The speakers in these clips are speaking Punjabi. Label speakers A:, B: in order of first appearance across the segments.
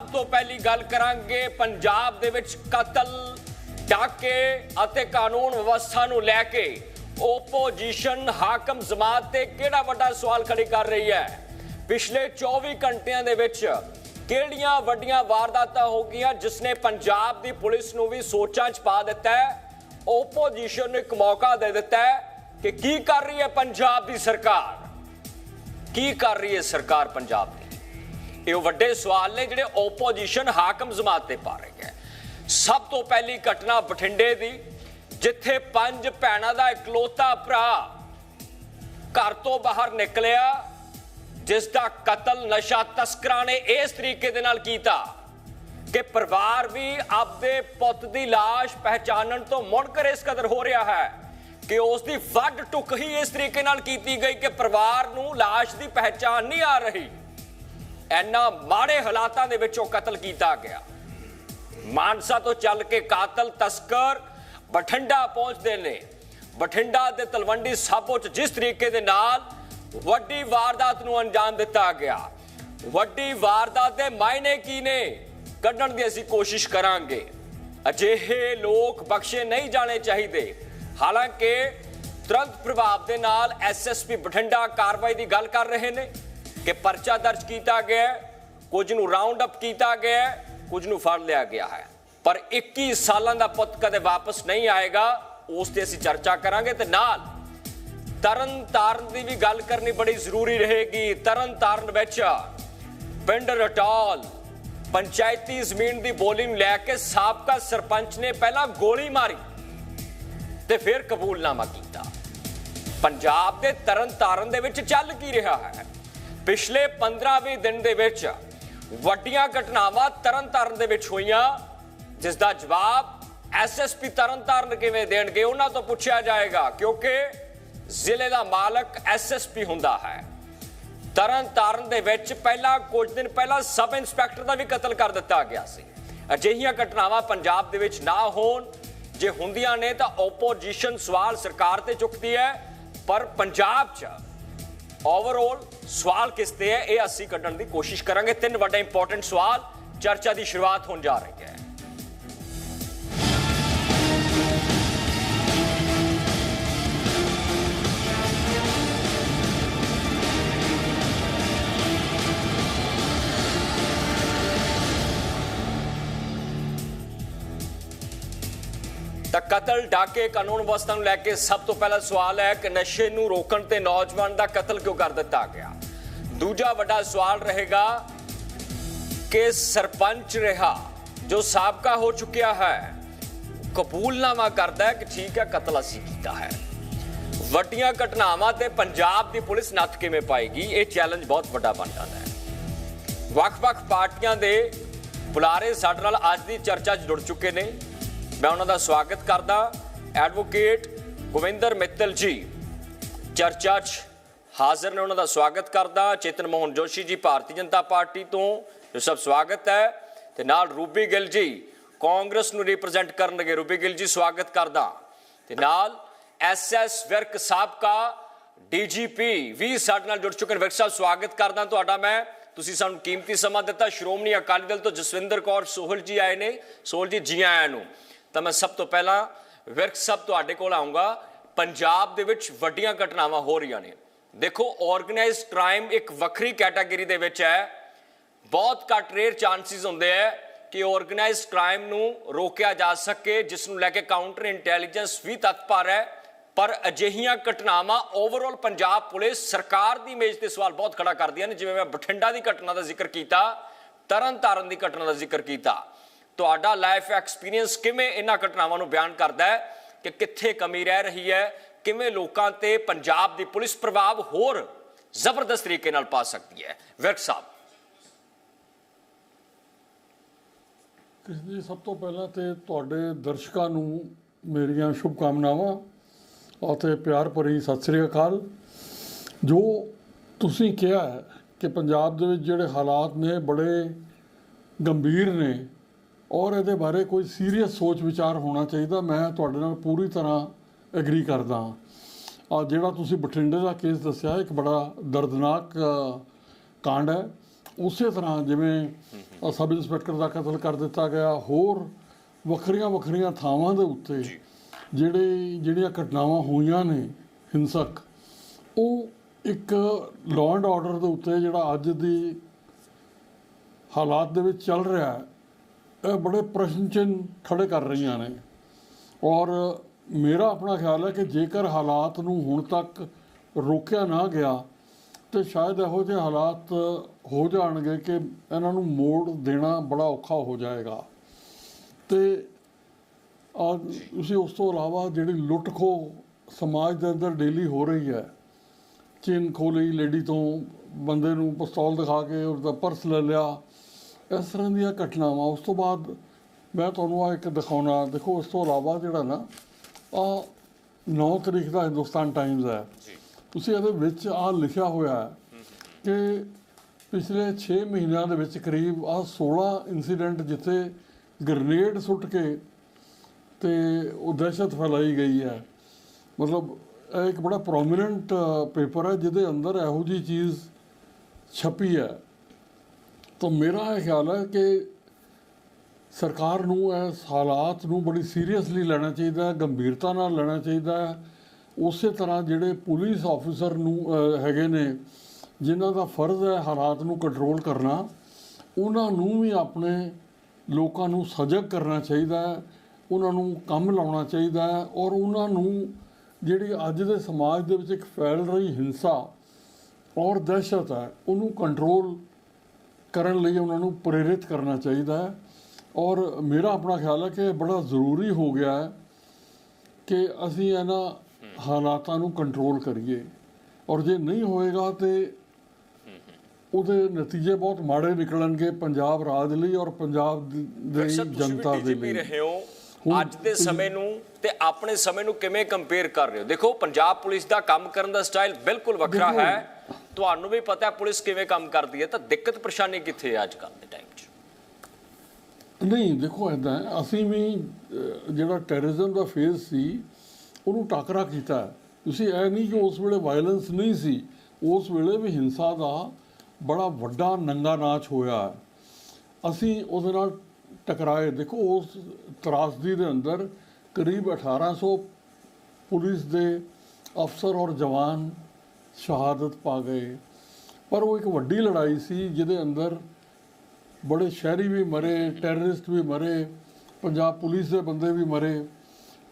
A: ਤੋਂ ਪਹਿਲੀ ਗੱਲ ਕਰਾਂਗੇ ਪੰਜਾਬ ਦੇ ਵਿੱਚ ਕਤਲ, ਡਾਕੇ ਅਤੇ ਕਾਨੂੰਨ ਵਿਵਸਥਾ ਨੂੰ ਲੈ ਕੇ। ਓਪੋਜੀਸ਼ਨ ਹਾਕਮ ਜਮਾਤ ਤੇ ਕਿਹੜਾ ਵੱਡਾ ਸਵਾਲ ਖੜੀ ਕਰ ਰਹੀ ਹੈ? ਪਿਛਲੇ 24 ਘੰਟਿਆਂ ਦੇ ਵਿੱਚ ਕਿਹੜੀਆਂ ਵੱਡੀਆਂ ਵਾਰਦਾਤਾਂ ਹੋ ਗਈਆਂ ਜਿਸ ਨੇ ਪੰਜਾਬ ਦੀ ਪੁਲਿਸ ਨੂੰ ਵੀ ਸੋਚਾਂ 'ਚ ਪਾ ਦਿੱਤਾ ਹੈ? ਓਪੋਜੀਸ਼ਨ ਨੂੰ ਇੱਕ ਮੌਕਾ ਦੇ ਦਿੱਤਾ ਹੈ ਕਿ ਕੀ ਕਰ ਰਹੀ ਹੈ ਪੰਜਾਬ ਦੀ ਸਰਕਾਰ? ਕੀ ਕਰ ਰਹੀ ਹੈ ਸਰਕਾਰ ਪੰਜਾਬ ਇਹ ਉਹ ਵੱਡੇ ਸਵਾਲ ਨੇ ਜਿਹੜੇ ਓਪੋਜੀਸ਼ਨ ਹਾਕਮ ਜਮਾਤ ਤੇ ਪਾ ਰਹੀ ਹੈ ਸਭ ਤੋਂ ਪਹਿਲੀ ਘਟਨਾ ਬਠਿੰਡੇ ਦੀ ਜਿੱਥੇ ਪੰਜ ਭੈਣਾਂ ਦਾ ਇਕਲੌਤਾ ਭਰਾ ਘਰ ਤੋਂ ਬਾਹਰ ਨਿਕਲਿਆ ਜਿਸ ਦਾ ਕਤਲ ਨਸ਼ਾ ਤਸਕਰਾਂ ਨੇ ਇਸ ਤਰੀਕੇ ਦੇ ਨਾਲ ਕੀਤਾ ਕਿ ਪਰਿਵਾਰ ਵੀ ਆਪਦੇ ਪੁੱਤ ਦੀ লাশ ਪਹਿਚਾਨਣ ਤੋਂ ਮੁੜਕਰ ਇਸ ਕਦਰ ਹੋ ਰਿਹਾ ਹੈ ਕਿ ਉਸ ਦੀ ਵੱਡ ਟੁੱਕ ਹੀ ਇਸ ਤਰੀਕੇ ਨਾਲ ਕੀਤੀ ਗਈ ਕਿ ਪਰਿਵਾਰ ਨੂੰ লাশ ਦੀ ਪਹਿਚਾਨ ਨਹੀਂ ਆ ਰਹੀ ਐਨਾ ਮਾੜੇ ਹਾਲਾਤਾਂ ਦੇ ਵਿੱਚ ਉਹ ਕਤਲ ਕੀਤਾ ਗਿਆ। ਮਾਨਸਾ ਤੋਂ ਚੱਲ ਕੇ ਕਾਤਲ, ਤਸਕਰ, ਬਠਿੰਡਾ ਪਹੁੰਚਦੇ ਨੇ। ਬਠਿੰਡਾ ਦੇ ਤਲਵੰਡੀ ਸਾਬੋ ਚ ਜਿਸ ਤਰੀਕੇ ਦੇ ਨਾਲ ਵੱਡੀ ਵਾਰਦਾਤ ਨੂੰ ਅੰਜਾਮ ਦਿੱਤਾ ਗਿਆ। ਵੱਡੀ ਵਾਰਦਾਤ ਦੇ ਮਾਇਨੇ ਕੀ ਨੇ? ਕੱਢਣ ਦੀ ਅਸੀਂ ਕੋਸ਼ਿਸ਼ ਕਰਾਂਗੇ। ਅਜਿਹੇ ਲੋਕ ਬਖਸ਼ੇ ਨਹੀਂ ਜਾਣੇ ਚਾਹੀਦੇ। ਹਾਲਾਂਕਿ ਤੁਰੰਤ ਪ੍ਰਭਾਵ ਦੇ ਨਾਲ ਐਸਐਸਪੀ ਬਠਿੰਡਾ ਕਾਰਵਾਈ ਦੀ ਗੱਲ ਕਰ ਰਹੇ ਨੇ। ਕਿ ਪਰਚਾ ਦਰਜ ਕੀਤਾ ਗਿਆ ਕੁਝ ਨੂੰ ਰਾਉਂਡ ਅਪ ਕੀਤਾ ਗਿਆ ਕੁਝ ਨੂੰ ਫੜ ਲਿਆ ਗਿਆ ਹੈ। ਪਰ 21 ਸਾਲਾਂ ਦਾ ਪੁੱਤ ਕਦੇ ਵਾਪਸ ਨਹੀਂ ਆਏਗਾ, ਉਸ ਤੇ ਅਸੀਂ ਚਰਚਾ ਕਰਾਂਗੇ ਤੇ ਨਾਲ ਤਰਨ ਤਾਰਨ ਦੀ ਵੀ ਗੱਲ ਕਰਨੀ ਬੜੀ ਜ਼ਰੂਰੀ ਰਹੇਗੀ। ਤਰਨ ਤਾਰਨ ਵਿੱਚ ਪਿੰਡ ਰਟੌਲ ਪੰਚਾਇਤੀ ਜ਼ਮੀਨ ਦੀ ਬੋਲੀ ਨੂੰ ਲੈ ਕੇ ਸਾਬਕਾ ਸਰਪੰਚ ਨੇ ਪਹਿਲਾਂ ਗੋਲੀ ਮਾਰੀ ਤੇ ਫਿਰ ਕਬੂਲਨਾਮਾ ਕੀਤਾ। ਪੰਜਾਬ ਦੇ ਤਰਨ ਤਾਰਨ ਦੇ ਵਿੱਚ ਚੱਲ ਕੀ ਰਿਹਾ ਹੈ? ਪਿਛਲੇ 15-20 ਦਿਨ ਦੇ ਵਿੱਚ ਵੱਡੀਆਂ ਘਟਨਾਵਾਂ ਤਰਨ ਤਾਰਨ ਦੇ ਵਿੱਚ ਹੋਈਆਂ ਜਿਸ ਦਾ ਜਵਾਬ ਐਸਐਸਪੀ ਤਰਨ ਤਾਰਨ ਕਿਵੇਂ ਦੇਣਗੇ, ਉਹਨਾਂ ਤੋਂ ਪੁੱਛਿਆ ਜਾਏਗਾ, ਕਿਉਂਕਿ ਜ਼ਿਲ੍ਹੇ ਦਾ ਮਾਲਕ ਐਸਐਸਪੀ ਹੁੰਦਾ ਹੈ। ਤਰਨ ਤਾਰਨ ਦੇ ਵਿੱਚ ਪਹਿਲਾਂ ਕੁਝ ਦਿਨ ਪਹਿਲਾਂ ਸਬ ਇੰਸਪੈਕਟਰ ਦਾ ਵੀ ਕਤਲ ਕਰ ਦਿੱਤਾ ਗਿਆ ਸੀ। ਅਜਿਹੀਆਂ ਘਟਨਾਵਾਂ ਪੰਜਾਬ ਦੇ ਵਿੱਚ ਨਾ ਹੋਣ, ਜੇ ਹੁੰਦੀਆਂ ਨੇ ਤਾਂ ਓਪੋਜੀਸ਼ਨ ਸਵਾਲ ਸਰਕਾਰ ਤੇ ਚੁੱਕਦੀ ਹੈ, ਪਰ ਪੰਜਾਬ 'ਚ ਓਵਰਆਲ ਸਵਾਲ ਕਿਸ ਤੇ ਹੈ? ਇਹ ਅਸੀਂ ਕੱਢਣ ਦੀ ਕੋਸ਼ਿਸ਼ ਕਰਾਂਗੇ। ਤਿੰਨ ਵੱਡੇ ਇੰਪੋਰਟੈਂਟ ਸਵਾਲ, ਚਰਚਾ ਦੀ ਸ਼ੁਰੂਆਤ ਹੋਣ ਜਾ ਰਹੀ ਹੈ। ਤਾਂ ਕਤਲ ਡਾਕੇ ਕਾਨੂੰਨ ਵਿਵਸਥਾ ਨੂੰ ਲੈ ਕੇ ਸਭ ਤੋਂ ਪਹਿਲਾ ਸਵਾਲ ਹੈ ਕਿ ਨਸ਼ੇ ਨੂੰ ਰੋਕਣ ਤੇ ਨੌਜਵਾਨ ਦਾ ਕਤਲ ਕਿਉਂ ਕਰ ਦਿੱਤਾ ਗਿਆ? ਦੂਜਾ ਵੱਡਾ ਸਵਾਲ ਰਹੇਗਾ ਕਿ ਸਰਪੰਚ ਰਿਹਾ, ਜੋ ਸਾਬਕਾ ਹੋ ਚੁੱਕਿਆ ਹੈ ਕਬੂਲਨਾਮਾ ਕਰਦਾ ਹੈ ਕਿ ਠੀਕ ਹੈ, ਕਤਲ ਅਸੀਂ ਕੀਤਾ ਹੈ। ਵੱਡੀਆਂ ਘਟਨਾਵਾਂ ਤੇ ਪੰਜਾਬ ਦੀ ਪੁਲਿਸ ਨੱਥ ਕਿਵੇਂ ਪਾਏਗੀ, ਇਹ ਚੈਲੰਜ ਬਹੁਤ ਵੱਡਾ ਬਣ ਜਾਂਦਾ ਹੈ। ਵੱਖ-ਵੱਖ ਪਾਰਟੀਆਂ ਦੇ ਬੁਲਾਰੇ ਸਾਡੇ ਨਾਲ ਅੱਜ ਦੀ ਚਰਚਾ 'ਚ ਜੁੜ ਚੁੱਕੇ ਨੇ। ਮੈਂ ਉਹਨਾਂ ਦਾ ਸਵਾਗਤ ਕਰਦਾ। ਐਡਵੋਕੇਟ ਗੋਵਿੰਦਰ ਮਿੱਤਲ ਜੀ। ਚਰਚਾ 'ਚ ਹਾਜ਼ਰ ਨੇ ਉਹਨਾਂ ਦਾ ਸਵਾਗਤ ਕਰਦਾ। ਚੇਤਨ ਮੋਹਨ ਜੋਸ਼ੀ ਜੀ ਭਾਰਤੀ ਜਨਤਾ ਪਾਰਟੀ ਤੋਂ, ਜੋ ਸਭ ਸਵਾਗਤ ਹੈ। ਤੇ ਨਾਲ ਰੂਬੀ ਗਿੱਲ ਜੀ, ਕਾਂਗਰਸ ਨੂੰ ਰਿਪਰੈਜ਼ੈਂਟ ਕਰਨਗੇ। ਰੂਬੀ ਗਿੱਲ ਜੀ, ਸਵਾਗਤ ਕਰਦਾ। ਤੇ ਨਾਲ ਐਸਐਸ ਵਿਰਕ ਸਾਬਕਾ ਡੀਜੀਪੀ ਵੀ ਸਾਡੇ ਨਾਲ ਜੁੜ ਚੁੱਕੇ ਨੇ। ਵਿਰਕ ਸਾਹਿਬ, ਸਵਾਗਤ ਕਰਦਾ ਤੁਹਾਡਾ ਮੈਂ। ਤੁਸੀਂ ਸਾਨੂੰ ਕੀਮਤੀ ਸਮਾਂ ਦਿੱਤਾ। ਸ਼੍ਰੋਮਣੀ ਅਕਾਲੀ ਦਲ ਤੋਂ ਜਸਵਿੰਦਰ ਕੌਰ ਸੋਹਲ ਜੀ ਆਏ ਨੇ। ਸੋਹਲ ਜੀ ਜੀ ਆਇਆਂ ਨੂੰ। ਤਾਂ ਮੈਂ ਸਭ ਤੋਂ ਪਹਿਲਾਂ ਵਿਰਕ ਸਭ ਤੁਹਾਡੇ ਕੋਲ ਆਉਂਗਾ। ਪੰਜਾਬ ਦੇ ਵਿੱਚ ਵੱਡੀਆਂ ਘਟਨਾਵਾਂ ਹੋ ਰਹੀਆਂ ਨੇ। ਦੇਖੋ ਆਰਗੇਨਾਈਜ਼ਡ ਕ੍ਰਾਈਮ ਇੱਕ ਵੱਖਰੀ ਕੈਟਾਗਰੀ ਦੇ ਵਿੱਚ ਹੈ। ਬਹੁਤ ਘੱਟ ਰੇਅਰ ਚਾਂਸਸ ਹੁੰਦੇ ਹੈ ਕਿ ਆਰਗੇਨਾਈਜ਼ਡ ਕ੍ਰਾਈਮ ਨੂੰ ਰੋਕਿਆ ਜਾ ਸਕੇ, ਜਿਸ ਨੂੰ ਲੈ ਕੇ ਕਾਊਂਟਰ ਇੰਟੈਲੀਜੈਂਸ ਵੀ ਤਤਪਰ ਹੈ। ਪਰ ਅਜਿਹੀਆਂ ਘਟਨਾਵਾਂ ਓਵਰਆਲ ਪੰਜਾਬ ਪੁਲਿਸ ਸਰਕਾਰ ਦੀ ਇਮੇਜ ਤੇ ਸਵਾਲ ਬਹੁਤ ਖੜਾ ਕਰਦੀਆਂ ਨੇ। ਜਿਵੇਂ ਮੈਂ ਬਠਿੰਡਾ ਦੀ ਘਟਨਾ ਦਾ ਜ਼ਿਕਰ ਕੀਤਾ ਤਰਨ ਤਾਰਨ ਦੀ ਘਟਨਾ ਦਾ ਜ਼ਿਕਰ ਕੀਤਾ। ਤੁਹਾਡਾ ਲਾਈਫ ਐਕਸਪੀਰੀਅੰਸ ਕਿਵੇਂ ਇਹਨਾਂ ਘਟਨਾਵਾਂ ਨੂੰ ਬਿਆਨ ਕਰਦਾ ਹੈ ਕਿ ਕਿੱਥੇ ਕਮੀ ਰਹਿ ਰਹੀ ਹੈ, ਕਿਵੇਂ ਲੋਕਾਂ ਤੇ ਪੰਜਾਬ ਦੀ ਪੁਲਿਸ ਪ੍ਰਭਾਵ ਹੋਰ ਜ਼ਬਰਦਸਤ ਤਰੀਕੇ ਨਾਲ ਪਾ ਸਕਦੀ ਹੈ। ਵਿਰਕ ਸਾਹਿਬ।
B: ਜੀ ਸਭ ਤੋਂ ਪਹਿਲਾਂ ਤੇ ਤੁਹਾਡੇ ਦਰਸ਼ਕਾਂ ਨੂੰ ਮੇਰੀਆਂ ਸ਼ੁਭ ਕਾਮਨਾਵਾਂ ਅਤੇ ਪਿਆਰ ਭਰੀ ਸਤਿ ਸ੍ਰੀ ਅਕਾਲ। ਜੋ ਤੁਸੀਂ ਕਿਹਾ ਕਿ ਪੰਜਾਬ ਦੇ ਵਿੱਚ ਜਿਹੜੇ ਹਾਲਾਤ ਨੇ ਬੜੇ ਗੰਭੀਰ ਨੇ ਔਰ ਇਹਦੇ ਬਾਰੇ ਕੋਈ ਸੀਰੀਅਸ ਸੋਚ ਵਿਚਾਰ ਹੋਣਾ ਚਾਹੀਦਾ ਮੈਂ ਤੁਹਾਡੇ ਨਾਲ ਪੂਰੀ ਤਰ੍ਹਾਂ ਐਗਰੀ ਕਰਦਾ ਹਾਂ। ਆ ਜਿਹੜਾ ਤੁਸੀਂ ਬਠਿੰਡੇ ਦਾ ਕੇਸ ਦੱਸਿਆ ਇੱਕ ਬੜਾ ਦਰਦਨਾਕ ਕਾਂਡ ਹੈ। ਉਸੇ ਤਰ੍ਹਾਂ ਜਿਵੇਂ ਸਬ ਇੰਸਪੈਕਟਰ ਦਾ ਕਤਲ ਕਰ ਦਿੱਤਾ ਗਿਆ ਹੋਰ ਵੱਖਰੀਆਂ ਵੱਖਰੀਆਂ ਥਾਵਾਂ ਦੇ ਉੱਤੇ ਜਿਹੜੇ ਜਿਹੜੀਆਂ ਘਟਨਾਵਾਂ ਹੋਈਆਂ ਨੇ ਹਿੰਸਕ ਉਹ ਇੱਕ ਲਾਅ ਐਂਡ ਆਰਡਰ ਦੇ ਉੱਤੇ ਜਿਹੜਾ ਅੱਜ ਦੀ ਹਾਲਾਤ ਦੇ ਵਿੱਚ ਚੱਲ ਰਿਹਾ ਹੈ ਇਹ ਬੜੇ ਪ੍ਰਸ਼ਨ ਚਿੰਨ੍ਹ ਖੜੇ ਕਰ ਰਹੀਆਂ ਨੇ। ਔਰ ਮੇਰਾ ਆਪਣਾ ਖਿਆਲ ਹੈ ਕਿ ਜੇਕਰ ਹਾਲਾਤ ਨੂੰ ਹੁਣ ਤੱਕ ਰੋਕਿਆ ਨਾ ਗਿਆ, ਤੇ ਸ਼ਾਇਦ ਇਹੋ ਜਿਹੇ ਹਾਲਾਤ ਹੋ ਜਾਣਗੇ ਕਿ ਇਹਨਾਂ ਨੂੰ ਮੋੜ ਦੇਣਾ ਬੜਾ ਔਖਾ ਹੋ ਜਾਏਗਾ। ਤੇ ਆ ਤੁਸੀਂ ਉਸ ਤੋਂ ਇਲਾਵਾ ਜਿਹੜੀ ਲੁੱਟ ਖੋ ਸਮਾਜ ਦੇ ਅੰਦਰ ਡੇਲੀ ਹੋ ਰਹੀ ਹੈ ਚੇਨ ਖੋਲੀ ਲੇਡੀ ਤੋਂ ਬੰਦੇ ਨੂੰ ਪਿਸਤੌਲ ਦਿਖਾ ਕੇ ਉਹਦਾ ਪਰਸ ਲੈ ਲਿਆ ਇਸ ਤਰ੍ਹਾਂ ਦੀਆਂ ਘਟਨਾਵਾਂ ਉਸ ਤੋਂ ਬਾਅਦ ਮੈਂ ਤੁਹਾਨੂੰ ਆ ਇੱਕ ਦਿਖਾਉਣਾ ਦੇਖੋ ਉਸ ਤੋਂ ਇਲਾਵਾ ਜਿਹੜਾ ਨਾ ਆ 9 ਤਰੀਕ ਦਾ ਹਿੰਦੁਸਤਾਨ ਟਾਈਮਜ਼ ਹੈ। ਤੁਸੀਂ ਇਹਦੇ ਵਿੱਚ ਆ ਲਿਖਿਆ ਹੋਇਆ ਹੈ ਕਿ ਪਿਛਲੇ 6 ਮਹੀਨਿਆਂ ਦੇ ਵਿੱਚ ਕਰੀਬ ਆ 16 ਇਨਸੀਡੈਂਟ ਜਿੱਥੇ ਗ੍ਰਨੇਡ ਸੁੱਟ ਕੇ ਤੇ ਉਹ ਦਹਿਸ਼ਤ ਫੈਲਾਈ ਗਈ ਹੈ। ਮਤਲਬ ਇਹ ਇੱਕ ਬੜਾ ਪ੍ਰੋਮਿਨੈਂਟ ਪੇਪਰ ਹੈ ਜਿਹਦੇ ਅੰਦਰ ਇਹੋ ਜੀ ਚੀਜ਼ ਛਪੀ ਹੈ। ਤਾਂ ਮੇਰਾ ਇਹ ਖਿਆਲ ਹੈ ਕਿ ਸਰਕਾਰ ਨੂੰ ਇਸ ਹਾਲਾਤ ਨੂੰ ਬੜੀ ਸੀਰੀਅਸਲੀ ਲੈਣਾ ਚਾਹੀਦਾ ਗੰਭੀਰਤਾ ਨਾਲ ਲੈਣਾ ਚਾਹੀਦਾ ਉਸੇ ਤਰ੍ਹਾਂ ਜਿਹੜੇ ਪੁਲਿਸ ਆਫੀਸਰ ਨੂੰ ਹੈਗੇ ਨੇ, ਜਿਨ੍ਹਾਂ ਦਾ ਫਰਜ਼ ਹੈ ਹਾਲਾਤ ਨੂੰ ਕੰਟਰੋਲ ਕਰਨਾ, ਉਹਨਾਂ ਨੂੰ ਵੀ ਆਪਣੇ ਲੋਕਾਂ ਨੂੰ ਸਜਗ ਕਰਨਾ ਚਾਹੀਦਾ ਉਹਨਾਂ ਨੂੰ ਕੰਮ ਲਾਉਣਾ ਚਾਹੀਦਾ ਔਰ ਉਹਨਾਂ ਨੂੰ ਜਿਹੜੀ ਅੱਜ ਦੇ ਸਮਾਜ ਦੇ ਵਿੱਚ ਇੱਕ ਫੈਲ ਰਹੀ ਹਿੰਸਾ ਔਰ ਦਹਿਸ਼ਤ ਹੈ, ਉਹਨੂੰ ਕੰਟਰੋਲ ਕਰਨ ਲਈ ਉਹਨਾਂ ਨੂੰ ਪ੍ਰੇਰਿਤ ਕਰਨਾ ਚਾਹੀਦਾ ਹੈ। ਔਰ ਮੇਰਾ ਆਪਣਾ ਖਿਆਲ ਹੈ ਕਿ ਬੜਾ ਜ਼ਰੂਰੀ ਹੋ ਗਿਆ ਹੈ ਕਿ ਅਸੀਂ ਇਹਨਾਂ ਹਾਲਾਤਾਂ ਨੂੰ ਕੰਟਰੋਲ ਕਰੀਏ। ਔਰ ਜੇ ਨਹੀਂ ਹੋਏਗਾ ਤੇ ਉਹਦੇ ਨਤੀਜੇ ਬਹੁਤ ਮਾੜੇ ਨਿਕਲਣਗੇ ਪੰਜਾਬ ਰਾਜ ਲਈ ਔਰ ਪੰਜਾਬ ਦੀ ਜਨਤਾ ਦੇ ਲਈ।
A: ਅੱਜ ਦੇ ਸਮੇਂ ਨੂੰ ਤੇ ਆਪਣੇ ਸਮੇਂ ਨੂੰ ਕਿਵੇਂ ਕੰਪੇਅਰ ਕਰ ਰਹੇ ਹੋ? ਦੇਖੋ ਪੰਜਾਬ ਪੁਲਿਸ ਦਾ ਕੰਮ ਕਰਨ ਦਾ ਸਟਾਈਲ ਬਿਲਕੁਲ ਵੱਖਰਾ। ਹੈ। ਤੁਹਾਨੂੰ ਵੀ ਪਤਾ ਹੈ ਪੁਲਿਸ ਕਿਵੇਂ ਕੰਮ ਕਰਦੀ ਹੈ, ਤਾਂ ਦਿੱਕਤ ਪਰੇਸ਼ਾਨੀ ਕਿੱਥੇ ਹੈ ਅੱਜ ਕੱਲ੍ਹ ਦੇ ਟਾਈਮ 'ਚ?
B: ਨਹੀਂ, ਦੇਖੋ ਇਦਾਂ ਅਸੀਂ ਵੀ ਜਿਹੜਾ ਟੈਰਰਿਜ਼ਮ ਦਾ ਫੇਜ਼ ਸੀ, ਉਹਨੂੰ ਟਾਕਰਾ ਕੀਤਾ ਤੁਸੀਂ ਇਹ ਨਹੀਂ ਕਿ ਉਸ ਵੇਲੇ ਵਾਇਲੈਂਸ ਨਹੀਂ ਸੀ, ਉਸ ਵੇਲੇ ਵੀ ਹਿੰਸਾ ਦਾ ਬੜਾ ਵੱਡਾ ਨੰਗਾ ਨਾਚ ਹੋਇਆ ਅਸੀਂ ਉਹਦੇ ਨਾਲ ਟਕਰਾਏ। ਦੇਖੋ, ਉਸ ਤਰਾਸਦੀ ਦੇ ਅੰਦਰ ਕਰੀਬ 1800 ਪੁਲਿਸ ਦੇ ਅਫਸਰ ਔਰ ਜਵਾਨ ਸ਼ਹਾਦਤ ਪਾ ਗਏ। ਪਰ ਉਹ ਇੱਕ ਵੱਡੀ ਲੜਾਈ ਸੀ ਜਿਹਦੇ ਅੰਦਰ ਬੜੇ ਸ਼ਹਿਰੀ ਵੀ ਮਰੇ ਟੈਰਰਿਸਟ ਵੀ ਮਰੇ ਪੰਜਾਬ ਪੁਲਿਸ ਦੇ ਬੰਦੇ ਵੀ ਮਰੇ।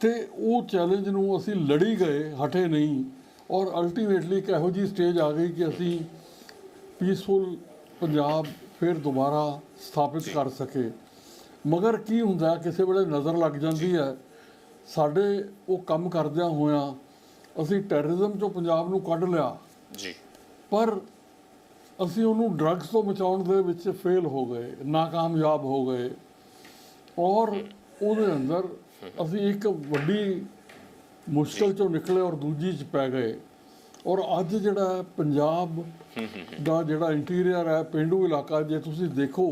B: ਤੇ ਉਹ ਚੈਲੰਜ ਨੂੰ ਅਸੀਂ ਲੜੀ ਗਏ ਹਟੇ ਨਹੀਂ। ਔਰ ਅਲਟੀਮੇਟਲੀ ਇੱਕ ਇਹੋ ਜੀ ਸਟੇਜ ਆ ਗਈ ਕਿ ਅਸੀਂ ਪੀਸਫੁਲ ਪੰਜਾਬ ਫਿਰ ਦੁਬਾਰਾ ਸਥਾਪਿਤ ਕਰ ਸਕੇ। ਮਗਰ ਕੀ ਹੁੰਦਾ ਕਿਸੇ ਵੇਲੇ ਨਜ਼ਰ ਲੱਗ ਜਾਂਦੀ ਹੈ। ਸਾਡੇ ਉਹ ਕੰਮ ਕਰਦਿਆਂ ਹੋਇਆਂ ਅਸੀਂ ਟੈਰਰਿਜ਼ਮ ਚੋਂ ਪੰਜਾਬ ਨੂੰ ਕੱਢ ਲਿਆ।
A: ਜੀ।
B: ਪਰ ਅਸੀਂ ਉਹਨੂੰ ਡਰੱਗਸ ਤੋਂ ਬਚਾਉਣ ਦੇ ਵਿੱਚ ਫੇਲ ਹੋ ਗਏ ਨਾਕਾਮਯਾਬ ਹੋ ਗਏ। ਔਰ ਉਹਦੇ ਅੰਦਰ ਅਸੀਂ ਇੱਕ ਵੱਡੀ ਮੁਸ਼ਕਲ ਚੋਂ ਨਿਕਲੇ ਔਰ ਦੂਜੀ ਚ ਪੈ ਗਏ। ਔਰ ਅੱਜ ਜਿਹੜਾ ਪੰਜਾਬ ਦਾ ਜਿਹੜਾ ਇੰਟੀਰੀਅਰ ਹੈ ਪਿੰਡੂ ਇਲਾਕਾ ਜੇ ਤੁਸੀਂ ਦੇਖੋ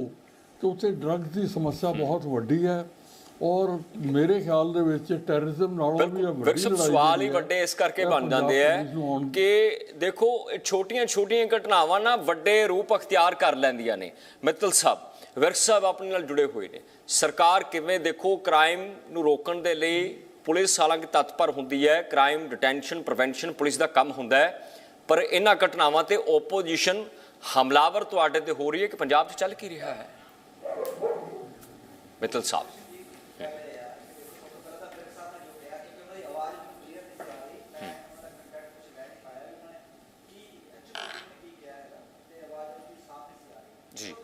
B: ਤੇ ਉੱਥੇ ਡਰੱਗਸ ਦੀ ਸਮੱਸਿਆ ਬਹੁਤ ਵੱਡੀ ਹੈ। ਔਰ ਮੇਰੇ ਖਿਆਲ ਦੇ ਵਿੱਚ ਟੈਰਰਿਜ਼ਮ ਨਾਲੋਂ ਵੀ ਵੱਡੀ ਲੜਾਈ
A: ਸਵਾਲ ਹੀ ਵੱਡੇ ਇਸ ਕਰਕੇ ਬਣ ਜਾਂਦੇ ਆ ਕਿ ਦੇਖੋ ਛੋਟੀਆਂ ਛੋਟੀਆਂ ਘਟਨਾਵਾਂ ਨਾ ਵੱਡੇ ਰੂਪ ਅਖਤਿਆਰ ਕਰ ਲੈਂਦੀਆਂ ਨੇ। ਮਿੱਤਲ ਸਾਹਿਬ ਵਿਰਕ ਸਾਹਿਬ ਆਪਣੇ ਨਾਲ ਜੁੜੇ ਹੋਏ ਨੇ। ਸਰਕਾਰ ਕਿਵੇਂ ਦੇਖੋ ਕ੍ਰਾਈਮ ਨੂੰ ਰੋਕਣ ਦੇ ਲਈ ਪੁਲਿਸ ਹਾਲਾਂਕਿ ਤਤਪਰ ਹੁੰਦੀ ਹੈ ਕ੍ਰਾਈਮ ਡਿਟੈਂਸ਼ਨ ਪ੍ਰੀਵੈਂਸ਼ਨ ਪੁਲਿਸ ਦਾ ਕੰਮ ਹੁੰਦਾ ਹੈ ਪਰ ਇਹਨਾਂ ਘਟਨਾਵਾਂ ਤੇ ਓਪੋਜੀਸ਼ਨ ਹਮਲਾਵਰ ਤੁਹਾਡੇ ਤੇ ਹੋ ਰਹੀ ਹੈ ਕਿ ਪੰਜਾਬ 'ਚ ਚੱਲ ਕੀ ਰਿਹਾ ਹੈ? ਮਿੱਤਲ ਸਾਹਿਬ ਜੀ